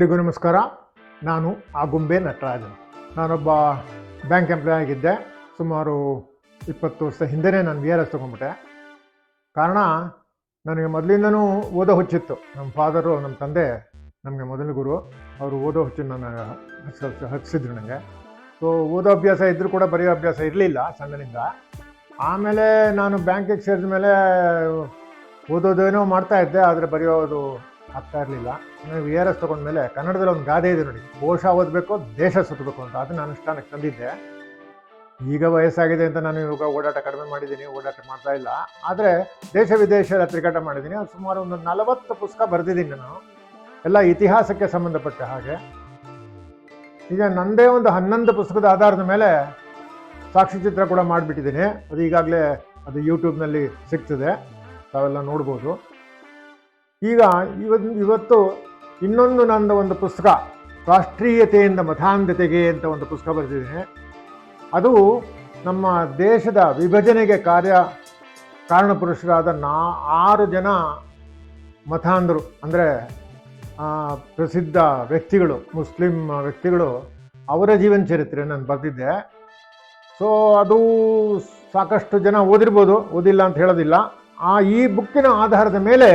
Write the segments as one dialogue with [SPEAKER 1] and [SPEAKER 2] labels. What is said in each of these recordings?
[SPEAKER 1] ಎಲ್ರಿಗೂ ನಮಸ್ಕಾರ. ನಾನು ಆಗುಂಬೆ ನಟರಾಜನ್. ನಾನೊಬ್ಬ ಬ್ಯಾಂಕ್ ಎಂಪ್ಲಾಯ್ ಆಗಿದ್ದೆ. ಸುಮಾರು ಇಪ್ಪತ್ತು ವರ್ಷ ಹಿಂದೆನೇ ನಾನು ವಿ ಆರ್ ಎಸ್ ತೊಗೊಂಡ್ಬಿಟ್ಟೆ. ಕಾರಣ, ನನಗೆ ಮೊದಲಿಂದನೂ ಓದೋ ಹುಚ್ಚಿತ್ತು. ನಮ್ಮ ಫಾದರು ನಮ್ಮ ತಂದೆ, ನಮಗೆ ಮೊದಲ ಗುರು, ಅವರು ಓದೋ ಹುಚ್ಚು ನನ್ನ ಹಚ್ಚ ಹಚ್ಚಿದ್ರು ನನಗೆ. ಸೊ ಓದೋ ಅಭ್ಯಾಸ ಇದ್ದರೂ ಕೂಡ ಬರೆಯೋ ಅಭ್ಯಾಸ ಇರಲಿಲ್ಲ ಸಣ್ಣನಿಂದ. ಆಮೇಲೆ ನಾನು ಬ್ಯಾಂಕಿಗೆ ಸೇರಿದ ಮೇಲೆ ಓದೋದೇನೋ ಮಾಡ್ತಾ ಇದ್ದೆ, ಆದರೆ ಬರೆಯೋದು ಆಗ್ತಾ ಇರಲಿಲ್ಲ. ವಿ ಆರ್ ಎಸ್ ತೊಗೊಂಡ್ಮೇಲೆ ಕನ್ನಡದಲ್ಲಿ ಒಂದು ಗಾದೆ ಇದೆ ನೋಡಿ. ಕೋಶ ಓದಬೇಕು, ದೇಶ ಸುತ್ತಬೇಕು ಅಂತ ಅದನ್ನ ಅನುಷ್ಠಾನಕ್ಕೆ ತಂದಿದ್ದೆ. ಈಗ ವಯಸ್ಸಾಗಿದೆ ಅಂತ ನಾನು ಇವಾಗ ಓಡಾಟ ಕಡಿಮೆ ಮಾಡಿದ್ದೀನಿ, ಓಡಾಟ ಮಾಡ್ತಾ ಇಲ್ಲ. ಆದರೆ ದೇಶ ವಿದೇಶದ ತಿರುಗಾಟ ಮಾಡಿದ್ದೀನಿ. ಅದು ಸುಮಾರು ಒಂದು ನಲವತ್ತು ಪುಸ್ತಕ ಬರೆದಿದ್ದೀನಿ ನಾನು. ಎಲ್ಲ ಇತಿಹಾಸಕ್ಕೆ ಸಂಬಂಧಪಟ್ಟ ಹಾಗೆ. ಈಗ ನನ್ನದೇ ಒಂದು ಹನ್ನೊಂದು ಪುಸ್ತಕದ ಆಧಾರದ ಮೇಲೆ ಸಾಕ್ಷಿಚಿತ್ರ ಕೂಡ ಮಾಡಿಬಿಟ್ಟಿದ್ದೀನಿ. ಅದು ಈಗಾಗಲೇ ಅದು ಯೂಟ್ಯೂಬ್ನಲ್ಲಿ ಸಿಗ್ತದೆ. ತಾವೆಲ್ಲ ನೋಡ್ಬೋದು. ಈಗ ಇವತ್ತು ಇವತ್ತು ಇನ್ನೊಂದು ನನ್ನ ಒಂದು ಪುಸ್ತಕ, ರಾಷ್ಟ್ರೀಯತೆಯಿಂದ ಮತಾಂಧತೆಗೆ ಅಂತ ಒಂದು ಪುಸ್ತಕ ಬರೆದಿದ್ದೇನೆ ಅದು ನಮ್ಮ ದೇಶದ ವಿಭಜನೆಗೆ ಕಾರ್ಯ ಕಾರಣಪುರುಷರಾದ ನಾ, ಆರು ಜನ ಮತಾಂಧರು, ಅಂದರೆ ಪ್ರಸಿದ್ಧ ವ್ಯಕ್ತಿಗಳು, ಮುಸ್ಲಿಂ ವ್ಯಕ್ತಿಗಳು, ಅವರ ಜೀವನ ಚರಿತ್ರೆ ನಾನು ಬರೆದಿದ್ದೆ. ಸೊ ಅದು ಸಾಕಷ್ಟು ಜನ ಓದಿರ್ಬೋದು, ಓದಿಲ್ಲ ಅಂತ ಹೇಳೋದಿಲ್ಲ. ಆ, ಈ ಬುಕ್ಕಿನ ಆಧಾರದ ಮೇಲೆ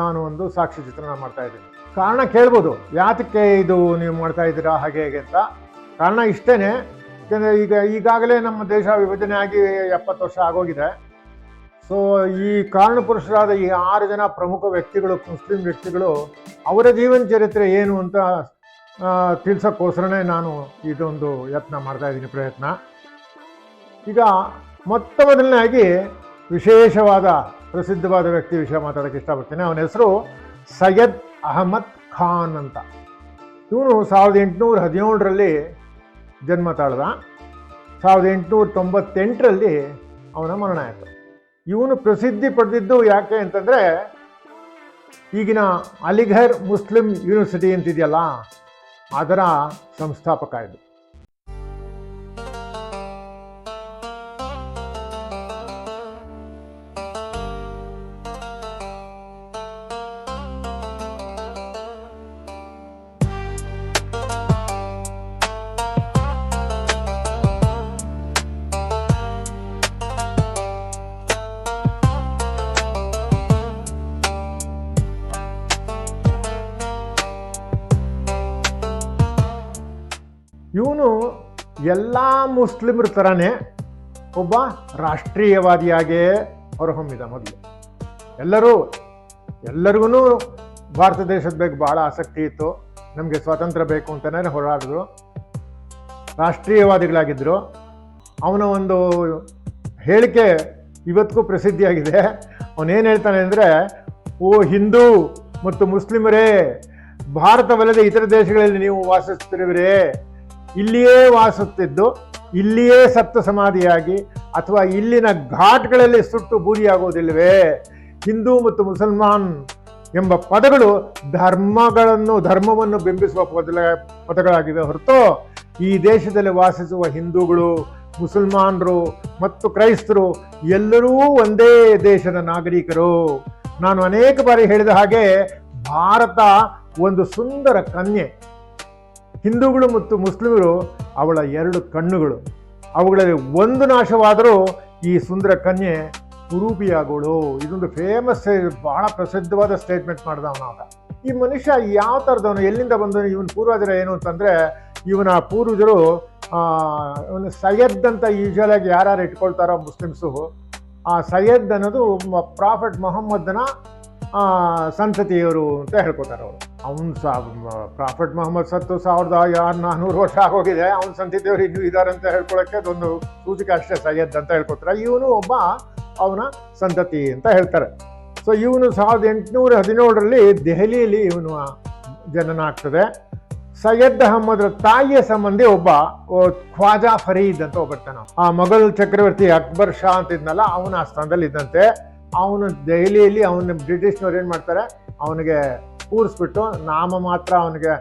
[SPEAKER 1] ನಾನು ಒಂದು ಸಾಕ್ಷಿ ಚಿತ್ರಣ ಮಾಡ್ತಾ ಇದ್ದೀನಿ. ಕಾರಣ ಕೇಳ್ಬೋದು, ಯಾತಕ್ಕೆ ಇದು ನೀವು ಮಾಡ್ತಾ ಇದ್ದೀರಾ, ಹಾಗೆ ಹೇಗೆ ಅಂತ. ಕಾರಣ ಇಷ್ಟೇ ಯಾಕೆಂದರೆ ಈಗ, ಈಗಾಗಲೇ ನಮ್ಮ ದೇಶ ವಿಭಜನೆ ಆಗಿ ಎಪ್ಪತ್ತು ವರ್ಷ ಆಗೋಗಿದೆ. ಸೊ ಈ ಕಾರಣ ಪುರುಷರಾದ ಈ ಆರು ಜನ ಪ್ರಮುಖ ವ್ಯಕ್ತಿಗಳು, ಮುಸ್ಲಿಂ ವ್ಯಕ್ತಿಗಳು, ಅವರ ಜೀವನ ಚರಿತ್ರೆ ಏನು ಅಂತ ತಿಳಿಸೋಕ್ಕೋಸ್ಕರನೇ ನಾನು ಇದೊಂದು ಯತ್ನ ಮಾಡ್ತಾ ಇದ್ದೀನಿ, ಪ್ರಯತ್ನ. ಈಗ ಮೊತ್ತ ಮೊದಲನೇ ಆಗಿ ವಿಶೇಷವಾದ ಪ್ರಸಿದ್ಧವಾದ ವ್ಯಕ್ತಿ ವಿಷಯ ಮಾತಾಡೋಕ್ಕೆ ಇಷ್ಟಪಡ್ತೇನೆ. ಅವನ ಹೆಸರು ಸೈಯದ್ ಅಹಮದ್ ಖಾನ್ ಅಂತ. ಇವನು ಸಾವಿರದ ಎಂಟುನೂರ ಹದಿನೇಳರಲ್ಲಿ ಜನ್ಮ ತಾಳ್ದ. ಸಾವಿರದ ಎಂಟುನೂರ ತೊಂಬತ್ತೆಂಟರಲ್ಲಿ ಅವನ ಮರಣ ಆಯಿತು. ಇವನು ಪ್ರಸಿದ್ಧಿ ಪಡೆದಿದ್ದು ಯಾಕೆ ಅಂತಂದರೆ, ಈಗಿನ ಅಲಿಘರ್ ಮುಸ್ಲಿಂ ಯೂನಿವರ್ಸಿಟಿ ಅಂತಿದೆಯಲ್ಲ, ಅದರ ಸಂಸ್ಥಾಪಕ ಇದು ಮುಸ್ಲಿಮರ ಥರನೇ ಒಬ್ಬ ರಾಷ್ಟ್ರೀಯವಾದಿಯಾಗೇ ಹೊರಹೊಮ್ಮಿದ ಮೊದಲು. ಎಲ್ಲರೂ ಎಲ್ಲರಿಗೂ ಭಾರತ ದೇಶದ ಬಗ್ಗೆ ಬಹಳ ಆಸಕ್ತಿ ಇತ್ತು. ನಮಗೆ ಸ್ವಾತಂತ್ರ್ಯ ಬೇಕು ಅಂತಲೇ ಹೋರಾಡಿದ್ರು. ರಾಷ್ಟ್ರೀಯವಾದಿಗಳಾಗಿದ್ದರು ಅವನ ಒಂದು ಹೇಳಿಕೆ ಇವತ್ತಿಗೂ ಪ್ರಸಿದ್ಧಿಯಾಗಿದೆ. ಅವನೇನು ಹೇಳ್ತಾನೆ ಅಂದರೆ, ಓ ಹಿಂದೂ ಮತ್ತು ಮುಸ್ಲಿಮರೇ, ಭಾರತವಲ್ಲದೆ ಇತರ ದೇಶಗಳಲ್ಲಿ ನೀವು ವಾಸಿಸ್ತಿರುವಿರೇ ಇಲ್ಲಿಯೇ ವಾಸಿಸುತ್ತಿದ್ದು ಇಲ್ಲಿಯೇ ಸಪ್ತ ಸಮಾಧಿಯಾಗಿ ಅಥವಾ ಇಲ್ಲಿನ ಘಾಟ್ಗಳಲ್ಲಿ ಸುಟ್ಟು ಬೂದಿಯಾಗುವುದಿಲ್ಲವೇ ಹಿಂದೂ ಮತ್ತು ಮುಸಲ್ಮಾನ್ ಎಂಬ ಪದಗಳು ಧರ್ಮಗಳನ್ನು, ಧರ್ಮವನ್ನು ಬಿಂಬಿಸುವ ಪದ ಪದಗಳಾಗಿವೆ ಹೊರತು ಈ ದೇಶದಲ್ಲಿ ವಾಸಿಸುವ ಹಿಂದೂಗಳು, ಮುಸಲ್ಮಾನರು ಮತ್ತು ಕ್ರೈಸ್ತರು ಎಲ್ಲರೂ ಒಂದೇ ದೇಶದ ನಾಗರಿಕರು. ನಾನು ಅನೇಕ ಬಾರಿ ಹೇಳಿದ ಹಾಗೆ ಭಾರತ ಒಂದು ಸುಂದರ ಕನ್ಯೆ. ಹಿಂದೂಗಳು ಮತ್ತು ಮುಸ್ಲಿಮರು ಅವಳ ಎರಡು ಕಣ್ಣುಗಳು. ಅವುಗಳಲ್ಲಿ ಒಂದು ನಾಶವಾದರೂ ಈ ಸುಂದರ ಕನ್ಯೆ ಕುರೂಪಿಯಾಗೋಳು. ಇದೊಂದು ಫೇಮಸ್ ಬಹಳ ಪ್ರಸಿದ್ಧವಾದ ಸ್ಟೇಟ್ಮೆಂಟ್ ಮಾಡಿದ ಈ ಮನುಷ್ಯ ಯಾವ ಥರದವನು, ಎಲ್ಲಿಂದ ಬಂದವನು, ಇವನ ಪೂರ್ವಜರ ಏನು ಅಂತಂದರೆ, ಇವನ ಪೂರ್ವಜರು ಇವನು ಸೈಯದ್ ಅಂತ ಯೂಶುವಲ್ ಆಗಿ ಯಾರ್ಯಾರು ಇಟ್ಕೊಳ್ತಾರೋ ಮುಸ್ಲಿಮ್ಸು, ಆ ಸೈಯದ್ ಅನ್ನೋದು ಪ್ರಾಫೆಟ್ ಮೊಹಮ್ಮದನ ಸಂತತಿಯವರು ಅಂತ ಹೇಳ್ಕೊತಾರೆ ಅವರು. ಅವನು ಸಾ ಪ್ರಾಫೆಟ್ ಮೊಹಮ್ಮದ್ ಸತ್ತು ಸಾವಿರದ ಯಾರು ನಾನ್ನೂರು ವರ್ಷ ಆಗೋಗಿದೆ. ಅವನ ಸಂತತಿಯವರು ಇನ್ನೂ ಇದ್ದಾರೆ ಅಂತ ಹೇಳ್ಕೊಳಕ್ಕೆ ಅದೊಂದು ಸೂಚಕ ಅಷ್ಟೇ ಸೈಯದ್ ಅಂತ ಹೇಳ್ಕೊತಾರೆ. ಇವನು ಒಬ್ಬ ಅವನ ಸಂತತಿ ಅಂತ ಹೇಳ್ತಾರೆ. ಸೊ ಇವನು ಸಾವಿರದ ಎಂಟುನೂರ ಹದಿನೇಳರಲ್ಲಿ ದೆಹಲಿಯಲ್ಲಿ ಇವನು ಜನನ ಆಗ್ತದೆ ಸೈಯದ್ ಅಹಮ್ಮದ್ರ ತಾಯಿಯ ಸಂಬಂಧಿ ಒಬ್ಬ ಖ್ವಾಜಾ ಫರೀದ್ ಅಂತ ಒಬ್ಬರ್ತಾನ ಆ ಮೊಘಲ್ ಚಕ್ರವರ್ತಿ ಅಕ್ಬರ್ ಶಾ ಅಂತ ಇದ್ನಲ್ಲ, ಅವನ ಆ ಸ್ಥಾನದಲ್ಲಿ ಇದ್ದಂತೆ ಅವನು ದೆಹಲಿಯಲ್ಲಿ ಅವನ ಬ್ರಿಟಿಷ್ನವ್ರು ಏನು ಮಾಡ್ತಾರೆ? ಅವನಿಗೆ ಕೂರಿಸ್ಬಿಟ್ಟು ನಾಮ ಮಾತ್ರ ಅವನಿಗೆ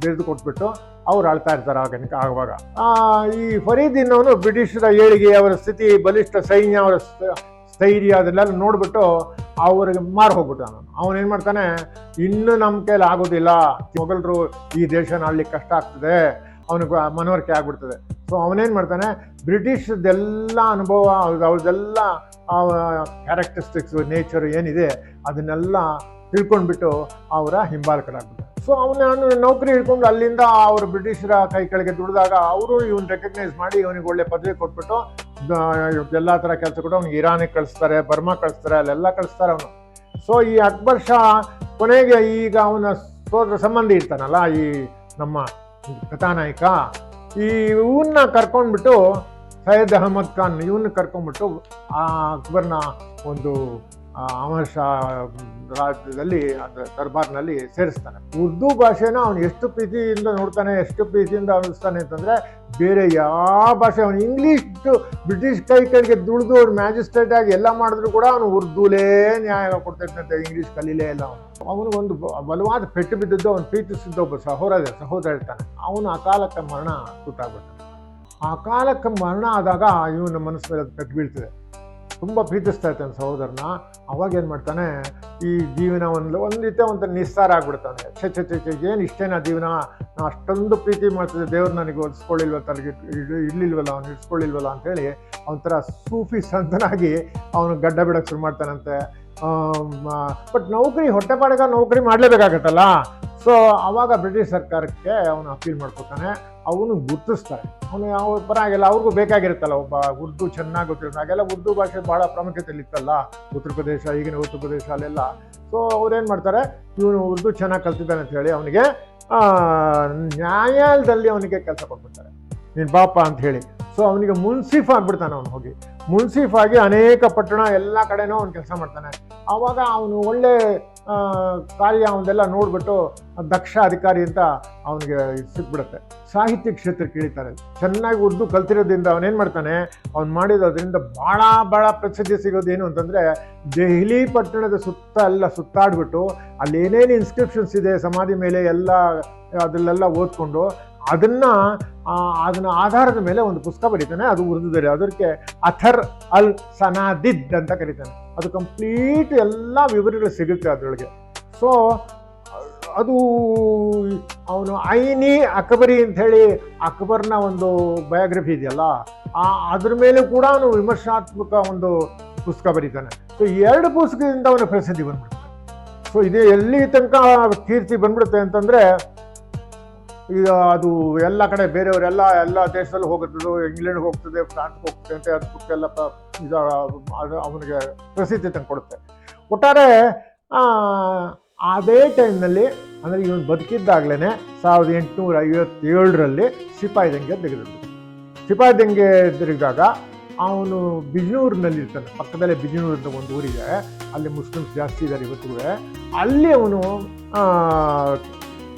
[SPEAKER 1] ಬಿರಿದು ಕೊಟ್ಬಿಟ್ಟು ಅವ್ರು ಆಳ್ತಾ ಇರ್ತಾರೆ ಆಗ, ಆಗುವಾಗ. ಈ ಫರೀದಿನ್ ಅವನು ಬ್ರಿಟಿಷರ ಏಳಿಗೆ ಅವರ ಸ್ಥಿತಿ, ಬಲಿಷ್ಠ ಸೈನ್ಯ ಅವರ ಸ್ಥೈರ್ಯ ಅದನ್ನೆಲ್ಲ ನೋಡ್ಬಿಟ್ಟು ಅವ್ರಿಗೆ ಮಾರು ಹೋಗ್ಬಿಟ್ಟು ಅವನು. ಅವನೇನು ಮಾಡ್ತಾನೆ? ಇನ್ನೂ ನಮ್ಮ ಕೈಲಿ ಆಗೋದಿಲ್ಲ. ಮೊಘಲರು ಈ ದೇಶನ ಆಳ್ಲಿಕ್ಕೆ ಕಷ್ಟ ಆಗ್ತದೆ. ಅವನಿಗೆ ಮನವರಿಕೆ ಆಗ್ಬಿಡ್ತದೆ. ಸೊ ಅವನೇನು ಮಾಡ್ತಾನೆ? ಬ್ರಿಟಿಷ್ದೆಲ್ಲ ಅನುಭವ ಅವ್ರದ್ದೆಲ್ಲ ಕ್ಯಾರೆಕ್ಟರಿಸ್ಟಿಕ್ಸ್ ನೇಚರ್ ಏನಿದೆ, ಅದನ್ನೆಲ್ಲ ತಿಳ್ಕೊಂಡ್ಬಿಟ್ಟು ಅವರ ಹಿಂಬಾಲಕರಾಗ್ಬಿಟ್ಟು ಸೊ ಅವನ ನೌಕರಿ ಹಿಡ್ಕೊಂಡು ಅಲ್ಲಿಂದ ಅವರು ಬ್ರಿಟಿಷರ ಕೈ ಕೆಳಗೆ ದುಡಿದಾಗ ಅವರು ಇವನ್ ರೆಕಗ್ನೈಸ್ ಮಾಡಿ ಇವನಿಗೆ ಒಳ್ಳೆ ಪದವಿ ಕೊಟ್ಬಿಟ್ಟು ಎಲ್ಲ ಥರ ಕೆಲಸ ಕೊಟ್ಟು ಅವ್ನಿಗೆ ಇರಾನಿಗೆ ಕಳಿಸ್ತಾರೆ ಬರ್ಮಾ ಕಳಿಸ್ತಾರೆ, ಅಲ್ಲೆಲ್ಲ ಕಳಿಸ್ತಾರೆ ಅವನು. ಸೊ ಈ ಅಕ್ಬರ್ ಶಾ ಕೊನೆಗೆ ಈಗ ಅವನ ಸೋದರ ಸಂಬಂಧಿ ಇರ್ತಾನಲ್ಲ, ಈ ನಮ್ಮ ಕಥಾನಾಯಕ, ಈ ಇವನ್ನ ಕರ್ಕೊಂಡ್ಬಿಟ್ಟು ಸೈಯದ್ ಅಹಮದ್ ಖಾನ್ ಇವನ್ನ ಕರ್ಕೊಂಡ್ಬಿಟ್ಟು ಆ ಅಕ್ಬರ್ನ ಒಂದು ಆ, ಅಮರ್ ಶಾ ರಾಜ್ಯದಲ್ಲಿ ದರ್ಬಾರ್ನಲ್ಲಿ ಸೇರಿಸ್ತಾನೆ ಉರ್ದು ಭಾಷೆನ ಅವನು ಎಷ್ಟು ಪ್ರೀತಿಯಿಂದ ನೋಡ್ತಾನೆ ಎಷ್ಟು ಪ್ರೀತಿಯಿಂದ ಅನಿಸ್ತಾನೆ ಅಂತಂದರೆ ಬೇರೆ ಯಾವ ಭಾಷೆ ಅವನು ಇಂಗ್ಲೀಷ್ ಬ್ರಿಟಿಷ್ ಕೈ ಕೆಳಗೆ ದುಡಿದು ಅವ್ರು ಮ್ಯಾಜಿಸ್ಟ್ರೇಟ್ ಆಗಿ ಎಲ್ಲ ಮಾಡಿದ್ರು ಕೂಡ ಅವನು ಉರ್ದುಲೇ ನ್ಯಾಯ ಕೊಡ್ತಿರ್ತಂತೆ ಇಂಗ್ಲೀಷ್ ಕಲೀಲೇ ಇಲ್ಲ ಅವನು. ಅವನಿಗೊಂದು ಬ- ಬಲವಾದ ಪೆಟ್ಟು ಬಿದ್ದದ್ದು ಅವನು ಪ್ರೀತಿಸಿದ್ದ ಒಬ್ಬ ಸಹೋದರ ಸಹೋದರ ಇರ್ತಾನೆ ಅವನು ಅಕಾಲಕ್ಕೆ ಮರಣ ತುತ್ತಾಗ್ಬಿಡ್ತಾನೆ ಆ ಕಾಲಕ್ಕೆ ಮರಣ ಆದಾಗ ಇವನ ಮನಸ್ಸು ಮೇಲೆ ಅದು ಪೆಟ್ಟು ಬೀಳ್ತದೆ. ತುಂಬ ಪ್ರೀತಿಸ್ತಾ ಇರ್ತಾನೆ ಸಹೋದರನ ಅವಾಗ ಏನು ಮಾಡ್ತಾನೆ, ಈ ಜೀವನ ಒಂದು ಒಂದು ರೀತಿಯ ಒಂದು ನಿಸ್ಸಾರ ಆಗ್ಬಿಡ್ತಾನೆ. ಛೆ ಛೆ ಛೆ ಏನು ಇಷ್ಟೇನಾ ಜೀವನ? ನಾ ಅಷ್ಟೊಂದು ಪ್ರೀತಿ ಮಾಡ್ತಿದ್ದೆ, ದೇವ್ರು ನನಗೆ ಒಲಿಸ್ಕೊಳ್ಳಿಲ್ವ ತನಗೆ ಇಡ್ಲಿಲ್ವಲ್ಲ, ಅವ್ನು ಇಡ್ಸ್ಕೊಳ್ಳಿಲ್ವಲ್ಲ ಅಂತೇಳಿ ಒಂಥರ ಸೂಫಿ ಸಂತನಾಗಿ ಅವನು ಗಡ್ಡ ಬಿಡಕ್ಕೆ ಶುರು ಮಾಡ್ತಾನಂತೆ. ಬಟ್ ನೌಕರಿ ಹೊಟ್ಟೆಪಾಡಿಗ ನೌಕರಿ ಮಾಡಲೇಬೇಕಾಗತ್ತಲ್ಲ? ಸೊ ಅವಾಗ ಬ್ರಿಟಿಷ್ ಸರ್ಕಾರಕ್ಕೆ ಅವನು ಅಪೀಲ್ ಮಾಡ್ಕೊತಾನೆ ಅವನು ಗುರ್ತಿಸ್ತಾರೆ. ಅವನು ಯಾವ ಪರವಾಗಿಲ್ಲ ಅವ್ರಿಗೂ ಬೇಕಾಗಿರುತ್ತಲ್ಲ ಒಬ್ಬ ಉರ್ದು ಚೆನ್ನಾಗಿ ಗೊತ್ತಿರುತ್ತೆ ಹಾಗೆಲ್ಲ ಉರ್ದು ಭಾಷೆ ಭಾಳ ಇತ್ತಲ್ಲ, ಉತ್ತರ ಪ್ರದೇಶ, ಈಗಿನ ಉತ್ತರ ಪ್ರದೇಶ ಅಲ್ಲೆಲ್ಲ. ಸೊ ಅವ್ರೇನು ಮಾಡ್ತಾರೆ, ಇವನು ಉರ್ದು ಚೆನ್ನಾಗಿ ಕಲ್ತಿದ್ದಾನೆ ಅಂತ ಹೇಳಿ ಅವನಿಗೆ ನ್ಯಾಯಾಲಯದಲ್ಲಿ ಅವನಿಗೆ ಕೆಲಸ ಕೊಟ್ಬಿಡ್ತಾರೆ. ನೀನು ಬಾಪ ಅಂತ ಹೇಳಿ. ಸೊ ಅವನಿಗೆ ಮುನ್ಸಿಫ್ ಆಗ್ಬಿಡ್ತಾನೆ ಅವನು ಹೋಗಿ. ಮುನ್ಸಿಫ್ ಆಗಿ ಅನೇಕ ಪಟ್ಟಣ ಎಲ್ಲ ಕಡೆನೂ ಅವ್ನು ಕೆಲಸ ಮಾಡ್ತಾನೆ. ಆವಾಗ ಅವನು ಒಳ್ಳೆ ಕಾರ್ಯ ಅವನ್ನೆಲ್ಲ ನೋಡ್ಬಿಟ್ಟು ದಕ್ಷ ಅಧಿಕಾರಿ ಅಂತ ಅವನಿಗೆ ಸಿಕ್ಬಿಡುತ್ತೆ. ಸಾಹಿತ್ಯ ಕ್ಷೇತ್ರಕ್ಕೆ ಇಳಿತಾರೆ. ಚೆನ್ನಾಗಿ ಉರ್ದು ಕಲ್ತಿರೋದ್ರಿಂದ ಅವನೇನು ಮಾಡ್ತಾನೆ? ಅವ್ನು ಮಾಡಿರೋದ್ರಿಂದ ಭಾಳ ಭಾಳ ಪ್ರಸಿದ್ಧಿ ಸಿಗೋದು ಏನು ಅಂತಂದರೆ ದೆಹಲಿ ಪಟ್ಟಣದ ಸುತ್ತ ಎಲ್ಲ ಸುತ್ತಾಡ್ಬಿಟ್ಟು ಅಲ್ಲಿ ಏನೇನು ಇನ್ಸ್ಕ್ರಿಪ್ಷನ್ಸ್ ಇದೆ ಸಮಾಧಿ ಮೇಲೆ ಎಲ್ಲ ಅದಲ್ಲೆಲ್ಲ ಓದ್ಕೊಂಡು ಅದನ್ನು ಅದನ್ನ ಆಧಾರದ ಮೇಲೆ ಒಂದು ಪುಸ್ತಕ ಬರೀತಾನೆ. ಅದು ಉರ್ದುದಲ್ಲಿ ಅದಕ್ಕೆ ಅಥರ್ ಅಲ್ ಸನಾದಿದ್ ಅಂತ ಕರೀತಾನೆ. ಅದು ಕಂಪ್ಲೀಟ್ ಎಲ್ಲ ವಿವರಗಳು ಸಿಗುತ್ತೆ ಅದರೊಳಗೆ. ಸೊ ಅದು ಅವನು ಐನಿ ಅಕ್ಬರಿ ಅಂಥೇಳಿ ಅಕ್ಬರ್ನ ಒಂದು ಬಯೋಗ್ರಫಿ ಇದೆಯಲ್ಲ, ಆ ಅದ್ರ ಮೇಲೆ ಕೂಡ ಅವನು ವಿಮರ್ಶಾತ್ಮಕ ಒಂದು ಪುಸ್ತಕ ಬರೀತಾನೆ. ಸೊ ಎರಡು ಪುಸ್ತಕದಿಂದ ಅವನ ಪ್ರಸಿದ್ಧಿ ಬಂದ್ಬಿಡುತ್ತೆ. ಸೊ ಇದು ಎಲ್ಲಿ ತನಕ ಕೀರ್ತಿ ಬಂದ್ಬಿಡುತ್ತೆ ಅಂತಂದ್ರೆ ಈಗ ಅದು ಎಲ್ಲ ಕಡೆ ಬೇರೆಯವರೆಲ್ಲ ಎಲ್ಲ ದೇಶದಲ್ಲಿ ಹೋಗುತ್ತದೆ ಇಂಗ್ಲೆಂಡ್ಗೆ ಹೋಗ್ತದೆ, ಫ್ರಾನ್ಸ್ಗೆ ಹೋಗ್ತದೆ ಅಂತ ಅದು ಎಲ್ಲ ಇದು ಅವನಿಗೆ ಪ್ರಸಿದ್ಧಿ ತಂದು ಕೊಡುತ್ತೆ. ಒಟ್ಟಾರೆ ಅದೇ ಟೈಮ್ನಲ್ಲಿ, ಅಂದರೆ ಇವನು ಬದುಕಿದ್ದಾಗಲೇ ಸಾವಿರದ ಎಂಟುನೂರ ಐವತ್ತೇಳರಲ್ಲಿ ಸಿಪಾಯಿ ದಂಗೆ ತೆಗೆದಿದ್ದು. ಸಿಪಾಯಿ ದಂಗೆ ತಿರುಗಿದಾಗ ಅವನು ಬಿಜ್ನೂರಿನಲ್ಲಿ ಇರ್ತಾನೆ. ಪಕ್ಕದಲ್ಲೇ ಬಿಜನೂರು ಅಂತ ಒಂದು ಊರಿದೆ. ಅಲ್ಲಿ ಮುಸ್ಲಿಮ್ಸ್ ಜಾಸ್ತಿ ಇದ್ದಾರೆ ಇವತ್ತಿಗೂ ಅಲ್ಲಿ ಅವನು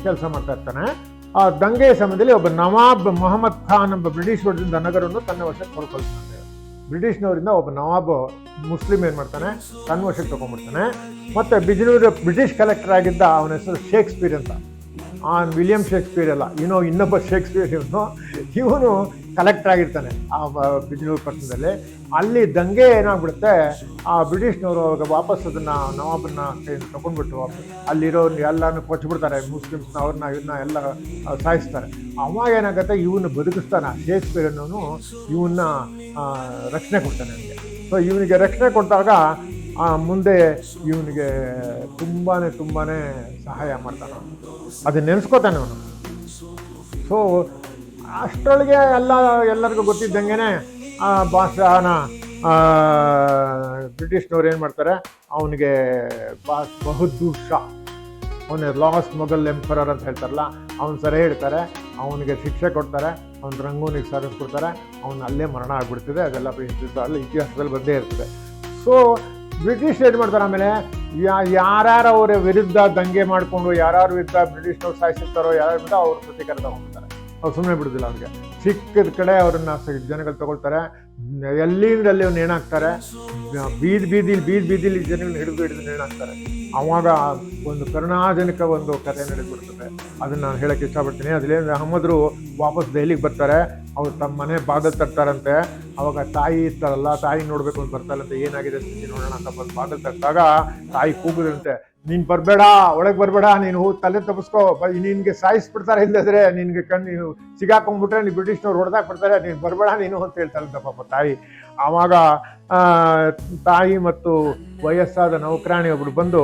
[SPEAKER 1] ಕೆಲಸ ಮಾಡ್ತಾ ಇರ್ತಾನೆ. ಆ ದಂಗೆಯ ಸಮಯದಲ್ಲಿ ಒಬ್ಬ ನವಾಬ್ ಮೊಹಮ್ಮದ್ ಖಾನ್ ಎಂಬ ಬ್ರಿಟಿಷ್ ಹೊಡೆದಿಂದ ನಗರವನ್ನು ತನ್ನ ವಶಕ್ಕೆ ಹೊರಕೊಳ್ತಾನೆ ಬ್ರಿಟಿಷ್ನವರಿಂದ ಒಬ್ಬ ನವಾಬ್ ಮುಸ್ಲಿಂ ಏನು ಮಾಡ್ತಾನೆ? ತನ್ನ ವಶಕ್ಕೆ ತಗೊಂಡ್ಬಿಡ್ತಾನೆ. ಮತ್ತು ಬಿಜನೂರು ಬ್ರಿಟಿಷ್ ಕಲೆಕ್ಟರ್ ಆಗಿದ್ದ ಅವನ ಹೆಸರು ಶೇಕ್ಸ್ಪಿಯರ್ ಅಂತ. ಆ ವಿಲಿಯಂ ಶೇಕ್ಸ್ಪಿಯರ್ ಅಲ್ಲ ಇನ್ನೋ ಇನ್ನೊಬ್ಬ ಶೇಕ್ಸ್ಪಿಯರ್ ಇವನು. ಇವನು ಕಲೆಕ್ಟರ್ ಆಗಿರ್ತಾನೆ, ಆ ಬಿಜ್ನೂರು ಪಟ್ಟಣದಲ್ಲಿ ಅಲ್ಲಿ ದಂಗೆ ಏನಾಗ್ಬಿಡುತ್ತೆ, ಆ ಬ್ರಿಟಿಷ್ನವರು ಅವಾಗ ವಾಪಸ್ ಅದನ್ನು, ನವಾಬನ್ನ ತಗೊಂಡ್ಬಿಟ್ಟು ವಾಪಸ್ ಅಲ್ಲಿರೋ ಎಲ್ಲನೂ ಕೊಚ್ಚಿಬಿಡ್ತಾರೆ, ಮುಸ್ಲಿಮ್ಸ್ನ ಅವ್ರನ್ನ ಇವನ್ನ ಎಲ್ಲ ಸಾಯಿಸ್ತಾರೆ. ಅವಾಗ ಏನಾಗುತ್ತೆ ಇವನ್ನ ಬದುಕಿಸ್ತಾನೆ. ಶೇಕ್ಸ್ಪಿಯರ್ ಅನ್ನೋನು ಇವನ್ನ ರಕ್ಷಣೆ ಕೊಡ್ತಾನೆ ಅವನಿಗೆ. ಸೊ ಇವನಿಗೆ ರಕ್ಷಣೆ ಕೊಟ್ಟಾಗ ಮುಂದೆ ಇವನಿಗೆ ತುಂಬಾ ತುಂಬಾ ಸಹಾಯ ಮಾಡ್ತಾನೆ. ಅದು ನೆನೆಸ್ಕೋತಾನೆ ಅವನು. ಸೊ ಅಷ್ಟರೊಳಗೆ ಎಲ್ಲ, ಎಲ್ಲರಿಗೂ ಗೊತ್ತಿದ್ದಂಗೆ ಆ ಬಾಷಾನ ಬ್ರಿಟಿಷ್ನವ್ರು ಏನು ಮಾಡ್ತಾರೆ? ಅವನಿಗೆ ಬಾಸ್ ಬಹದ್ದೂರ್ ಶಾ, ಅವನ ಲಾಸ್ಟ್ ಮೊಘಲ್ ಎಂಪರರ್ ಅಂತ ಹೇಳ್ತಾರಲ್ಲ, ಅವನು ಸರಿ ಹೇಳ್ತಾರೆ, ಅವನಿಗೆ ಶಿಕ್ಷೆ ಕೊಡ್ತಾರೆ, ಅವ್ನ ರಂಗೂನಿಗೆ ಕೊಡ್ತಾರೆ, ಅವನು ಅಲ್ಲೇ ಮರಣ ಆಗ್ಬಿಡ್ತದೆ, ಅದೆಲ್ಲ ಇತಿಹಾಸದಲ್ಲಿ ಬಂದೇ ಇರ್ತದೆ. ಸೊ ಬ್ರಿಟಿಷ್ ಏನು ಮಾಡ್ತಾರೆ ಆಮೇಲೆ ಯಾರ್ಯಾರು ಅವರ ವಿರುದ್ಧ ದಂಗೆ ಮಾಡಿಕೊಂಡು, ಯಾರ್ಯಾರ ವಿರುದ್ಧ ಬ್ರಿಟಿಷ್ನವ್ರು ಸಾಯಿಸಿರ್ತಾರೋ, ಯಾರ್ಯಾರ ವಿರುದ್ಧ ಅವ್ರ ಪ್ರತೀಕಾರ ತಗೊಂಡ್ಬಿಡ್ತಾರೆ ಅವ್ರು ಸುಮ್ಮನೆ ಬಿಡೋದಿಲ್ಲ ಅವ್ರಿಗೆ. ಸಿಕ್ಕಿದ ಕಡೆ ಅವ್ರನ್ನ ಜನಗಳು ತಗೊಳ್ತಾರೆ. ಎಲ್ಲಿಂದ ಅಲ್ಲಿ ಅವ್ನು ನೇಣಾಕ್ತಾರೆ ಬೀದಿ ಬೀದಿಲಿ ಬೀದಿ ಬೀದಿಲಿ ಜನಗಳನ್ನ ಹಿಡಿದು ಹಿಡಿದು ನೇಣಾಕ್ತಾರೆ ಅವಾಗ ಒಂದು ಕರುಣಾಜನಕ ಒಂದು ಕಥೆ ನಡೆದ್ಬಿಡ್ತದೆ ಅದನ್ನು ನಾನು ಹೇಳೋಕ್ಕೆ ಇಷ್ಟಪಡ್ತೀನಿ. ಅದರಿಂದ ಅಹಮದ್ರು ವಾಪಸ್ ದೆಹಲಿಗೆ ಬರ್ತಾರೆ. ಅವ್ರು ತಮ್ಮ ಮನೆ ಬಾಗಿಲು ತರ್ತಾರಂತೆ ಅವಾಗ ತಾಯಿ ಇರ್ತಾರಲ್ಲ ತಾಯಿ ನೋಡ್ಬೇಕು ಅಂತ ಬರ್ತಾರಂತೆ ಏನಾಗಿದೆ ಸ್ಥಿತಿ ನೋಡೋಣ ಅಂತ ಬಂದು ಬಾಗಲ್ ತಟ್ಟಾಗ ತಾಯಿ ಕೂಗುದಂತೆ. ನೀನ್ ಬರ್ಬೇಡ, ಒಳಗೆ ಬರ್ಬೇಡ, ನೀನು ತಲೆ ತಪ್ಪಿಸ್ಕೋ. ನಿನ್ಗೆ ಸಾಯಿಸ್ಬಿಡ್ತಾರೆ ಇಲ್ಲದ್ರೆ ನಿನ್ಗೆ ಕಣ್ಣು ನೀನು ಸಿಗಾಕೊಂಡ್ಬಿಟ್ರೆ ನೀನು ಬ್ರಿಟಿಷ್ನವ್ರು ಹೊಡೆದಾಕ್ ಬಿಡ್ತಾರೆ ನೀನು ಬರ್ಬೇಡ, ನೀನು ಅಂತ ಹೇಳ್ತಾರಂತೆ ಪಾಪ ತಾಯಿ. ಆವಾಗ ತಾಯಿ ಮತ್ತು ವಯಸ್ಸಾದ ನೌಕರಾಣಿ ಒಬ್ರು ಬಂದು